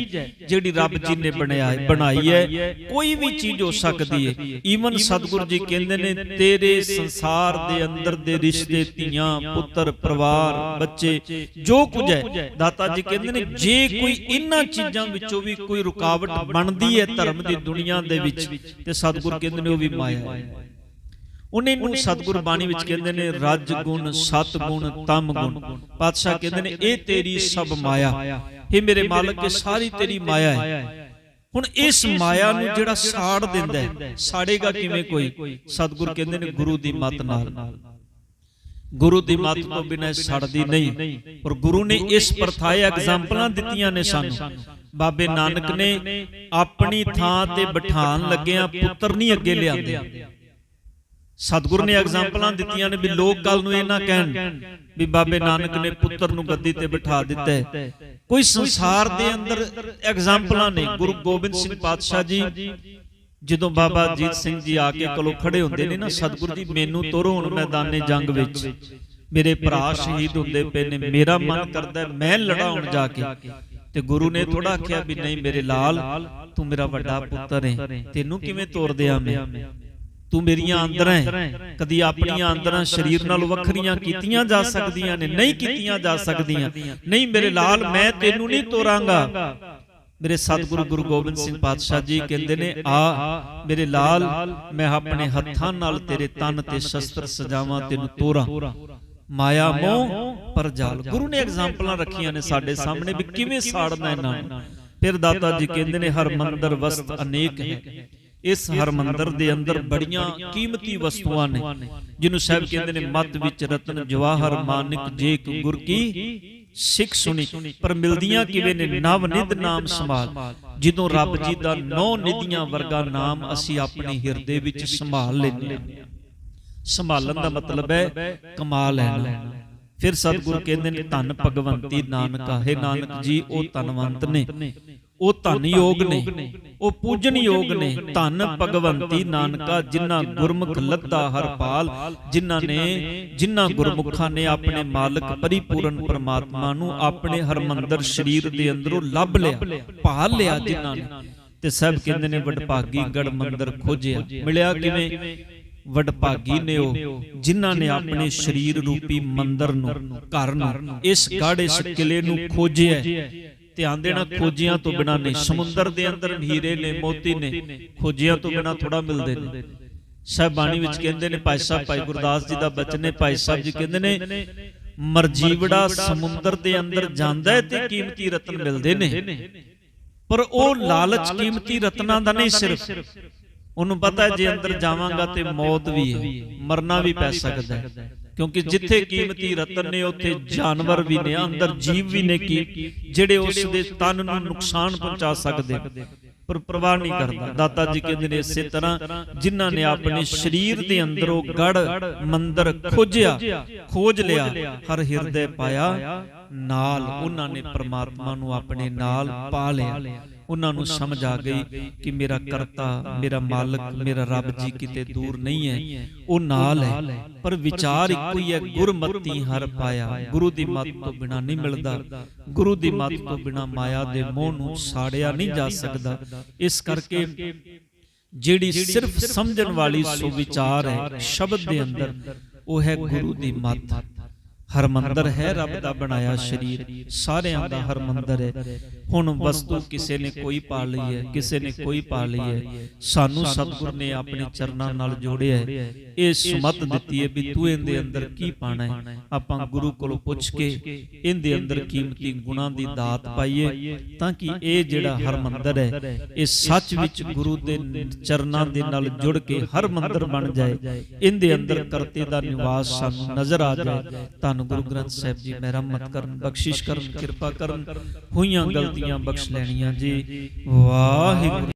ਜਿਹੜੀ ਰੱਬ ਜੀ ਨੇ ਬਣਾਇਆ ਬਣਾਈ ਹੈ ਕੋਈ ਵੀ ਚੀਜ਼ ਹੋ ਸਕਦੀ ਹੈ। ਈਵਨ ਸਤਿਗੁਰੂ ਜੀ ਕਹਿੰਦੇ ਨੇ ਤੇਰੇ ਸੰਸਾਰ ਦੇ ਅੰਦਰ ਦੇ ਰਿਸ਼ਤੇ ਧੀਆਂ ਪੁੱਤਰ ਪਰਿਵਾਰ ਬੱਚੇ ਜੋ ਕੁਝ ਹੈ। ਦਾਤਾ ਜੀ ਕਹਿੰਦੇ ਨੇ ਜੇ ਕੋਈ ਇਹਨਾਂ ਚੀਜ਼ਾਂ ਵਿੱਚੋਂ ਵੀ ਕੋਈ ਰੁਕਾਵਟ ਬਣਦੀ ਹੈ ਧਰਮ ਦੀ ਦੁਨੀਆ ਦੇ ਵਿੱਚ ਤੇ ਸਤਿਗੁਰ ਕਹਿੰਦੇ ਨੇ ਉਹ ਵੀ ਮਾਇਆ ਹੈ। ਉਹਨੇ ਨੂੰ ਸਤਿਗੁਰ ਬਾਣੀ ਵਿੱਚ ਕਹਿੰਦੇ ਨੇ ਰਜ ਗੁਣ ਸਤ ਗੁਣ ਤਮ ਗੁਣ। ਪਾਤਸ਼ਾਹ ਕਹਿੰਦੇ ਨੇ ਇਹ ਤੇਰੀ ਸਭ ਮਾਇਆ। ਇਹ ਮੇਰੇ ਮਾਲਕ ਇਹ ਸਾਰੀ ਤੇਰੀ ਮਾਇਆ ਹੈ। ਹੁਣ ਇਸ ਮਾਇਆ ਨੂੰ ਜਿਹੜਾ ਸਾੜ ਦਿੰਦਾ ਹੈ ਸਾੜੇਗਾ ਕਿਵੇਂ ਕੋਈ? ਸਤਿਗੁਰ ਕਹਿੰਦੇ ਨੇ ਗੁਰੂ ਦੀ ਮੱਤ ਨਾਲ। ਗੁਰੂ ਦੀ ਮੱਤ ਤੋਂ ਬਿਨਾਂ ਸੜਦੀ ਨਹੀਂ। ਪਰ ਗੁਰੂ ਨੇ ਇਸ ਪਰਥਾਏ ਐਗਜ਼ਾਮਪਲਾਂ ਦਿੱਤੀਆਂ ਨੇ ਸਾਨੂੰ। ਬਾਬੇ ਨਾਨਕ ਨੇ ਆਪਣੀ ਥਾਂ ਤੇ ਬਿਠਾਣ ਲੱਗਿਆਂ ਪੁੱਤਰ ਨਹੀਂ ਅੱਗੇ ਲਿਆਂਦੇ। ਸਤਿਗੁਰ ਨੇ ਐਗਜ਼ਾਮਪਲਾਂ ਦਿੱਤੀਆਂ ਨੇ ਵੀ ਲੋਕ ਕੱਲ ਨੂੰ ਇਹ ਨਾ ਕਹਿਣ ਵੀ ਬਾਬੇ ਨਾਨਕ ਨੇ ਪੁੱਤਰ ਨੂੰ ਗੱਦੀ ਤੇ ਬਿਠਾ ਦਿੱਤਾ ਹੈ। ਕੋਈ ਸੰਸਾਰ ਦੇ ਅੰਦਰ ਐਗਜ਼ਾਮਪਲਾਂ ਨੇ ਗੁਰੂ ਗੋਬਿੰਦ ਸਿੰਘ ਪਾਤਸ਼ਾਹ ਜੀ ਜਦੋਂ ਬਾਬਾ ਜੀਤ ਸਿੰਘ ਜੀ ਆ ਕੇ ਕੋਲੋਂ ਖੜੇ ਹੁੰਦੇ ਨੇ ਨਾ ਸਤਿਗੁਰ ਜੀ ਮੈਨੂੰ ਤੋਰੋ ਹੁਣ ਮੈਦਾਨੇ ਜੰਗ ਵਿੱਚ। ਮੇਰੇ ਭਰਾ ਸ਼ਹੀਦ ਹੁੰਦੇ ਪਏ ਨੇ ਮੇਰਾ ਮਨ ਕਰਦਾ ਮੈਂ ਲੜਾਂ ਹੁਣ ਜਾ ਕੇ। ਤੇ ਗੁਰੂ ਨੇ ਥੋੜਾ ਆਖਿਆ ਵੀ ਨਹੀਂ ਮੇਰੇ ਲਾਲ ਤੂੰ ਮੇਰਾ ਵੱਡਾ ਪੁੱਤਰ ਹੈ ਤੈਨੂੰ ਕਿਵੇਂ ਤੋਰ ਦਿਆਂ ਮੈਂ ਤੂੰ ਮੇਰੀਆਂ ਅੰਦਰਾਂ ਕਦੀ ਆਪਣੀਆਂ ਅੰਦਰਾਂ ਸਰੀਰ ਨਾਲ ਵੱਖਰੀਆਂ ਕੀਤੀਆਂ ਜਾ ਸਕਦੀਆਂ ਨੇ ਨਹੀਂ ਕੀਤੀਆਂ ਜਾ ਸਕਦੀਆਂ। ਨਹੀਂ ਮੇਰੇ ਲਾਲ ਮੈਂ ਤੈਨੂੰ ਨਹੀਂ ਤੋਰਾਂਗਾ। ਮੇਰੇ ਸਤਿਗੁਰੂ ਗੁਰੂ ਗੋਬਿੰਦ ਸਿੰਘ ਪਾਤਸ਼ਾਹ ਜੀ ਕਹਿੰਦੇ ਨੇ ਆ ਮੇਰੇ ਲਾਲ ਮੈਂ ਆਪਣੇ ਹੱਥਾਂ ਨਾਲ ਤੇਰੇ ਤਨ ਤੇ ਸ਼ਸਤਰ ਸਜਾਵਾਂ ਤੈਨੂੰ ਤੋਰਾਂ ਮਾਇਆ ਮੋਹ ਪਰ ਜਾਲ। ਗੁਰੂ ਨੇ ਐਗਜ਼ਾਮਪਲਾਂ ਰੱਖੀਆਂ ਨੇ ਸਾਡੇ ਸਾਹਮਣੇ ਵੀ ਕਿਵੇਂ ਸਾੜਨਾ ਇਹਨਾਂ ਨੂੰ? ਫਿਰ ਦਾਤਾ ਜੀ ਕਹਿੰਦੇ ਨੇ ਹਰ ਮੰਦਰ ਵਸਤ ਅਨੇਕ ਹੈ। ਇਸ ਹਰ ਦੇ ਅੰਦਰ ਬੜੀਆਂ ਕੀਮਤੀ ਵਸਤੂਆਂ ਨੇ, ਜਿਹਨੂੰ ਸਾਹਿਬ ਕਹਿੰਦੇ ਨੇ, ਮਤ ਵਿੱਚ ਰਤਨ, ਜਵਾਹਰ, ਮਾਨਿਕ, ਜੇਕ, ਗੁਰ ਕੀ? ਸਿੱਖ ਸੁਣੀ। ਪਰ ਮਿਲਦੀਆਂ ਕਿਵੇਂ ਨੇ? ਨਵ ਨਿਧ ਨਾਮ ਸੰਭਾਲ। ਜਦੋਂ ਰੱਬ ਜੀ ਦਾ ਨੌ ਨਿਧੀਆਂ ਵਰਗਾ ਨਾਮ ਅਸੀਂ ਆਪਣੇ ਹਿਰਦੇ ਵਿੱਚ ਸੰਭਾਲ ਲੈਂਦੇ ਹਾਂ। ਸੰਭਾਲਣ ਦਾ ਮਤਲਬ ਹੈ ਕਮਾ ਲੈਣਾ ਫਿਰ ਸਤਿਗੁਰੂ ਕਹਿੰਦੇ ਨੇ, ਧੰਨ ਭਗਵੰਤੀ ਨਾਨਕਾ। ਹੈ ਨਾਨਕ ਜੀ, ਉਹ ਧਨਵੰਤ ਨੇ। ਉਹ ਧਨ ਯੋਗ ਨੇ। ਉਹ ਪੂਜਨ ਯੋਗ ਨੇ। ਧੰਨ ਭਗਵੰਤੀ ਨਾਨਕਾ ਜਿਨ੍ਹਾਂ ਗੁਰਮੁਖ ਲੱਦਾ ਹਰ ਪਾਲ ਜਿਨ੍ਹਾਂ ਨੇ ਜਿਨ੍ਹਾਂ ਗੁਰਮੁਖਾਂ ਨੇ ਆਪਣੇ ਮਾਲਕ ਪਰਿਪੂਰਨ ਪਰਮਾਤਮਾ ਨੂੰ ਆਪਣੇ ਹਰਮੰਦਰ ਸਰੀਰ ਦੇ ਅੰਦਰੋਂ ਲੱਭ ਲਿਆ ਭਾਲ ਲਿਆ ਜਿਨ੍ਹਾਂ ਨੇ। ਤੇ ਸਭ ਕਹਿੰਦੇ ਨੇ ਵਡਭਾਗੀ ਗੜ ਮੰਦਰ ਖੋਜਿਆ। ਮਿਲਿਆ ਕਿਵੇਂ? ਵਡਭਾਗੀ ਨੇ ਉਹ ਜਿਨ੍ਹਾਂ ਨੇ ਆਪਣੇ ਸਰੀਰ ਰੂਪੀ ਮੰਦਰ ਨੂੰ ਘਰ ਨੂੰ। ਇਸ ਗੜ ਇਸ ਕਿਲੇ ਨੂੰ ਖੋਜਿਆ। ਧਿਆਨ ਦੇਣਾ ਖੋਜੀਆਂ ਤੋਂ ਬਿਨਾ ਨਹੀਂ। ਸਮੁੰਦਰ ਦੇ ਅੰਦਰ ਹੀਰੇ ਨੇ ਮੋਤੀ ਨੇ ਖੋਜੀਆਂ ਤੋਂ ਬਿਨਾ ਥੋੜਾ ਮਿਲਦੇ ਨੇ। ਸਾਹਿਬ ਬਾਣੀ ਵਿੱਚ ਕਹਿੰਦੇ ਨੇ ਭਾਈ ਸਾਹਿਬ ਭਾਈ ਗੁਰਦਾਸ ਜੀ ਦਾ ਬਚਨ ਨੇ ਭਾਈ ਸਾਹਿਬ ਜੀ ਕਹਿੰਦੇ ਨੇ ਮਰਜੀਵੜਾ ਸਮੁੰਦਰ ਦੇ ਅੰਦਰ ਜਾਂਦਾ ਹੈ ਤੇ ਕੀਮਤੀ ਰਤਨ ਮਿਲਦੇ ਨੇ। ਪਰ ਉਹ ਲਾਲਚ ਕੀਮਤੀ ਰਤਨਾਂ ਦਾ ਨਹੀਂ ਸਿਰਫ। ਉਹਨੂੰ ਪਤਾ ਹੈ ਜੇ ਅੰਦਰ ਜਾਵਾਂਗਾ ਤੇ ਮੌਤ ਵੀ ਹੈ। ਮਰਨਾ ਵੀ ਪੈ ਸਕਦਾ ਹੈ। ਕਿਉਂਕਿ ਜਿੱਥੇ ਕੀਮਤੀ ਰਤਨ ਨੇ ਉੱਥੇ ਜਾਨਵਰ ਵੀ ਨੇ ਅੰਦਰ ਜੀਵ ਵੀ ਨੇ ਕੀ ਜਿਹੜੇ ਉਸ ਦੇ ਤਨ ਨੂੰ ਨੁਕਸਾਨ ਪਹੁੰਚਾ ਸਕਦੇ ਪਰ ਪ੍ਰਵਾਹ ਨਹੀਂ ਕਰਦਾ। ਦਾਤਾ ਜੀ ਕਹਿੰਦੇ ਨੇ ਇਸੇ ਤਰ੍ਹਾਂ ਜਿਨ੍ਹਾਂ ਨੇ ਆਪਣੇ ਸਰੀਰ ਦੇ ਅੰਦਰੋਂ ਗੜ ਮੰਦਰ ਖੋਜਿਆ ਖੋਜ ਲਿਆ ਹਰ ਹਿਰਦੇ ਪਾਇਆ ਨਾਲ ਉਹਨਾਂ ਨੇ ਪ੍ਰਮਾਤਮਾ ਨੂੰ ਆਪਣੇ ਨਾਲ ਪਾ ਲਿਆ। ਉਹਨਾਂ ਨੂੰ ਸਮਝ ਆ ਗਈ ਕਿ ਮੇਰਾ ਕਰਤਾ ਮੇਰਾ ਮਾਲਕ ਮੇਰਾ ਰੱਬ ਜੀ ਕਿਤੇ ਦੂਰ ਨਹੀਂ ਹੈ। ਉਹ ਨਾਲ ਹੈ। ਪਰ ਵਿਚਾਰ ਇੱਕੋ ਹੀ ਹੈ ਗੁਰਮਤੀ ਹਰ ਪਾਇਆ। ਗੁਰੂ ਦੀ ਮੱਤ ਤੋਂ ਬਿਨਾ ਨਹੀਂ ਮਿਲਦਾ। ਗੁਰੂ ਦੀ ਮੱਤ ਤੋਂ ਬਿਨਾ ਮਾਇਆ ਦੇ ਮੋਹ ਨੂੰ ਸਾੜਿਆ ਨਹੀਂ ਜਾ ਸਕਦਾ। ਇਸ ਕਰਕੇ ਜਿਹੜੀ ਸਿਰਫ ਸਮਝਣ ਵਾਲੀ ਸੋ ਵਿਚਾਰ ਹੈ ਸ਼ਬਦ ਦੇ ਅੰਦਰ ਉਹ ਹੈ ਗੁਰੂ ਦੀ ਮੱਤ। ਹਰਮੰਦਰ ਹੈ ਰੱਬ ਦਾ ਬਣਾਇਆ ਸਰੀਰ। ਸਾਰਿਆਂ ਦਾ ਹਰਮੰਦਰ ਹੈ। ਹੁਣ ਵਸਤੂ ਕਿਸੇ ਨੇ ਕੋਈ ਪਾ ਲਈ ਹੈ ਕਿਸੇ ਨੇ ਕੋਈ ਪਾ ਲਈ ਹੈ। ਸਾਨੂੰ ਸਤਿਗੁਰ ਨੇ ਆਪਣੇ ਚਰਨਾਂ ਨਾਲ ਜੋੜਿਆ ਹੈ। ਇਹ ਸੁਮਤ ਦਿੱਤੀ ਹੈ ਵੀ ਤੂੰ ਇਹਦੇ ਅੰਦਰ ਕੀ ਪਾਣਾ ਹੈ। ਆਪਾਂ ਗੁਰੂ ਕੋਲੋਂ ਪੁੱਛ ਕੇ ਇਹਦੇ ਅੰਦਰ ਕੀਮਤੀ ਗੁਣਾਂ ਦੀ ਦਾਤ ਪਾਈਏ ਤਾਂ ਕਿ ਇਹ ਜਿਹੜਾ ਹਰਮੰਦਰ ਹੈ ਇਹ ਸੱਚ ਵਿੱਚ ਗੁਰੂ ਦੇ ਚਰਨਾਂ ਦੇ ਨਾਲ ਜੁੜ ਕੇ ਹਰਮੰਦਰ ਬਣ ਜਾਏ। ਇਹਦੇ ਅੰਦਰ ਕਰਤੇ ਦਾ ਨਿਵਾਸ ਸਾਨੂੰ ਨਜ਼ਰ ਆ ਜਾਏ ਧੰਨ ਗੁਰੂ ਗ੍ਰੰਥ ਸਾਹਿਬ ਜੀ ਮਿਹਰਮਤ ਕਰਨ ਬਖਸ਼ਿਸ਼ ਕਰਨ ਕਿਰਪਾ ਕਰਨ ਹੋਈਆਂ ਗਲਤੀਆਂ ਬਖਸ਼ ਲੈਣੀਆਂ ਜੀ। ਵਾਹਿਗੁਰੂ।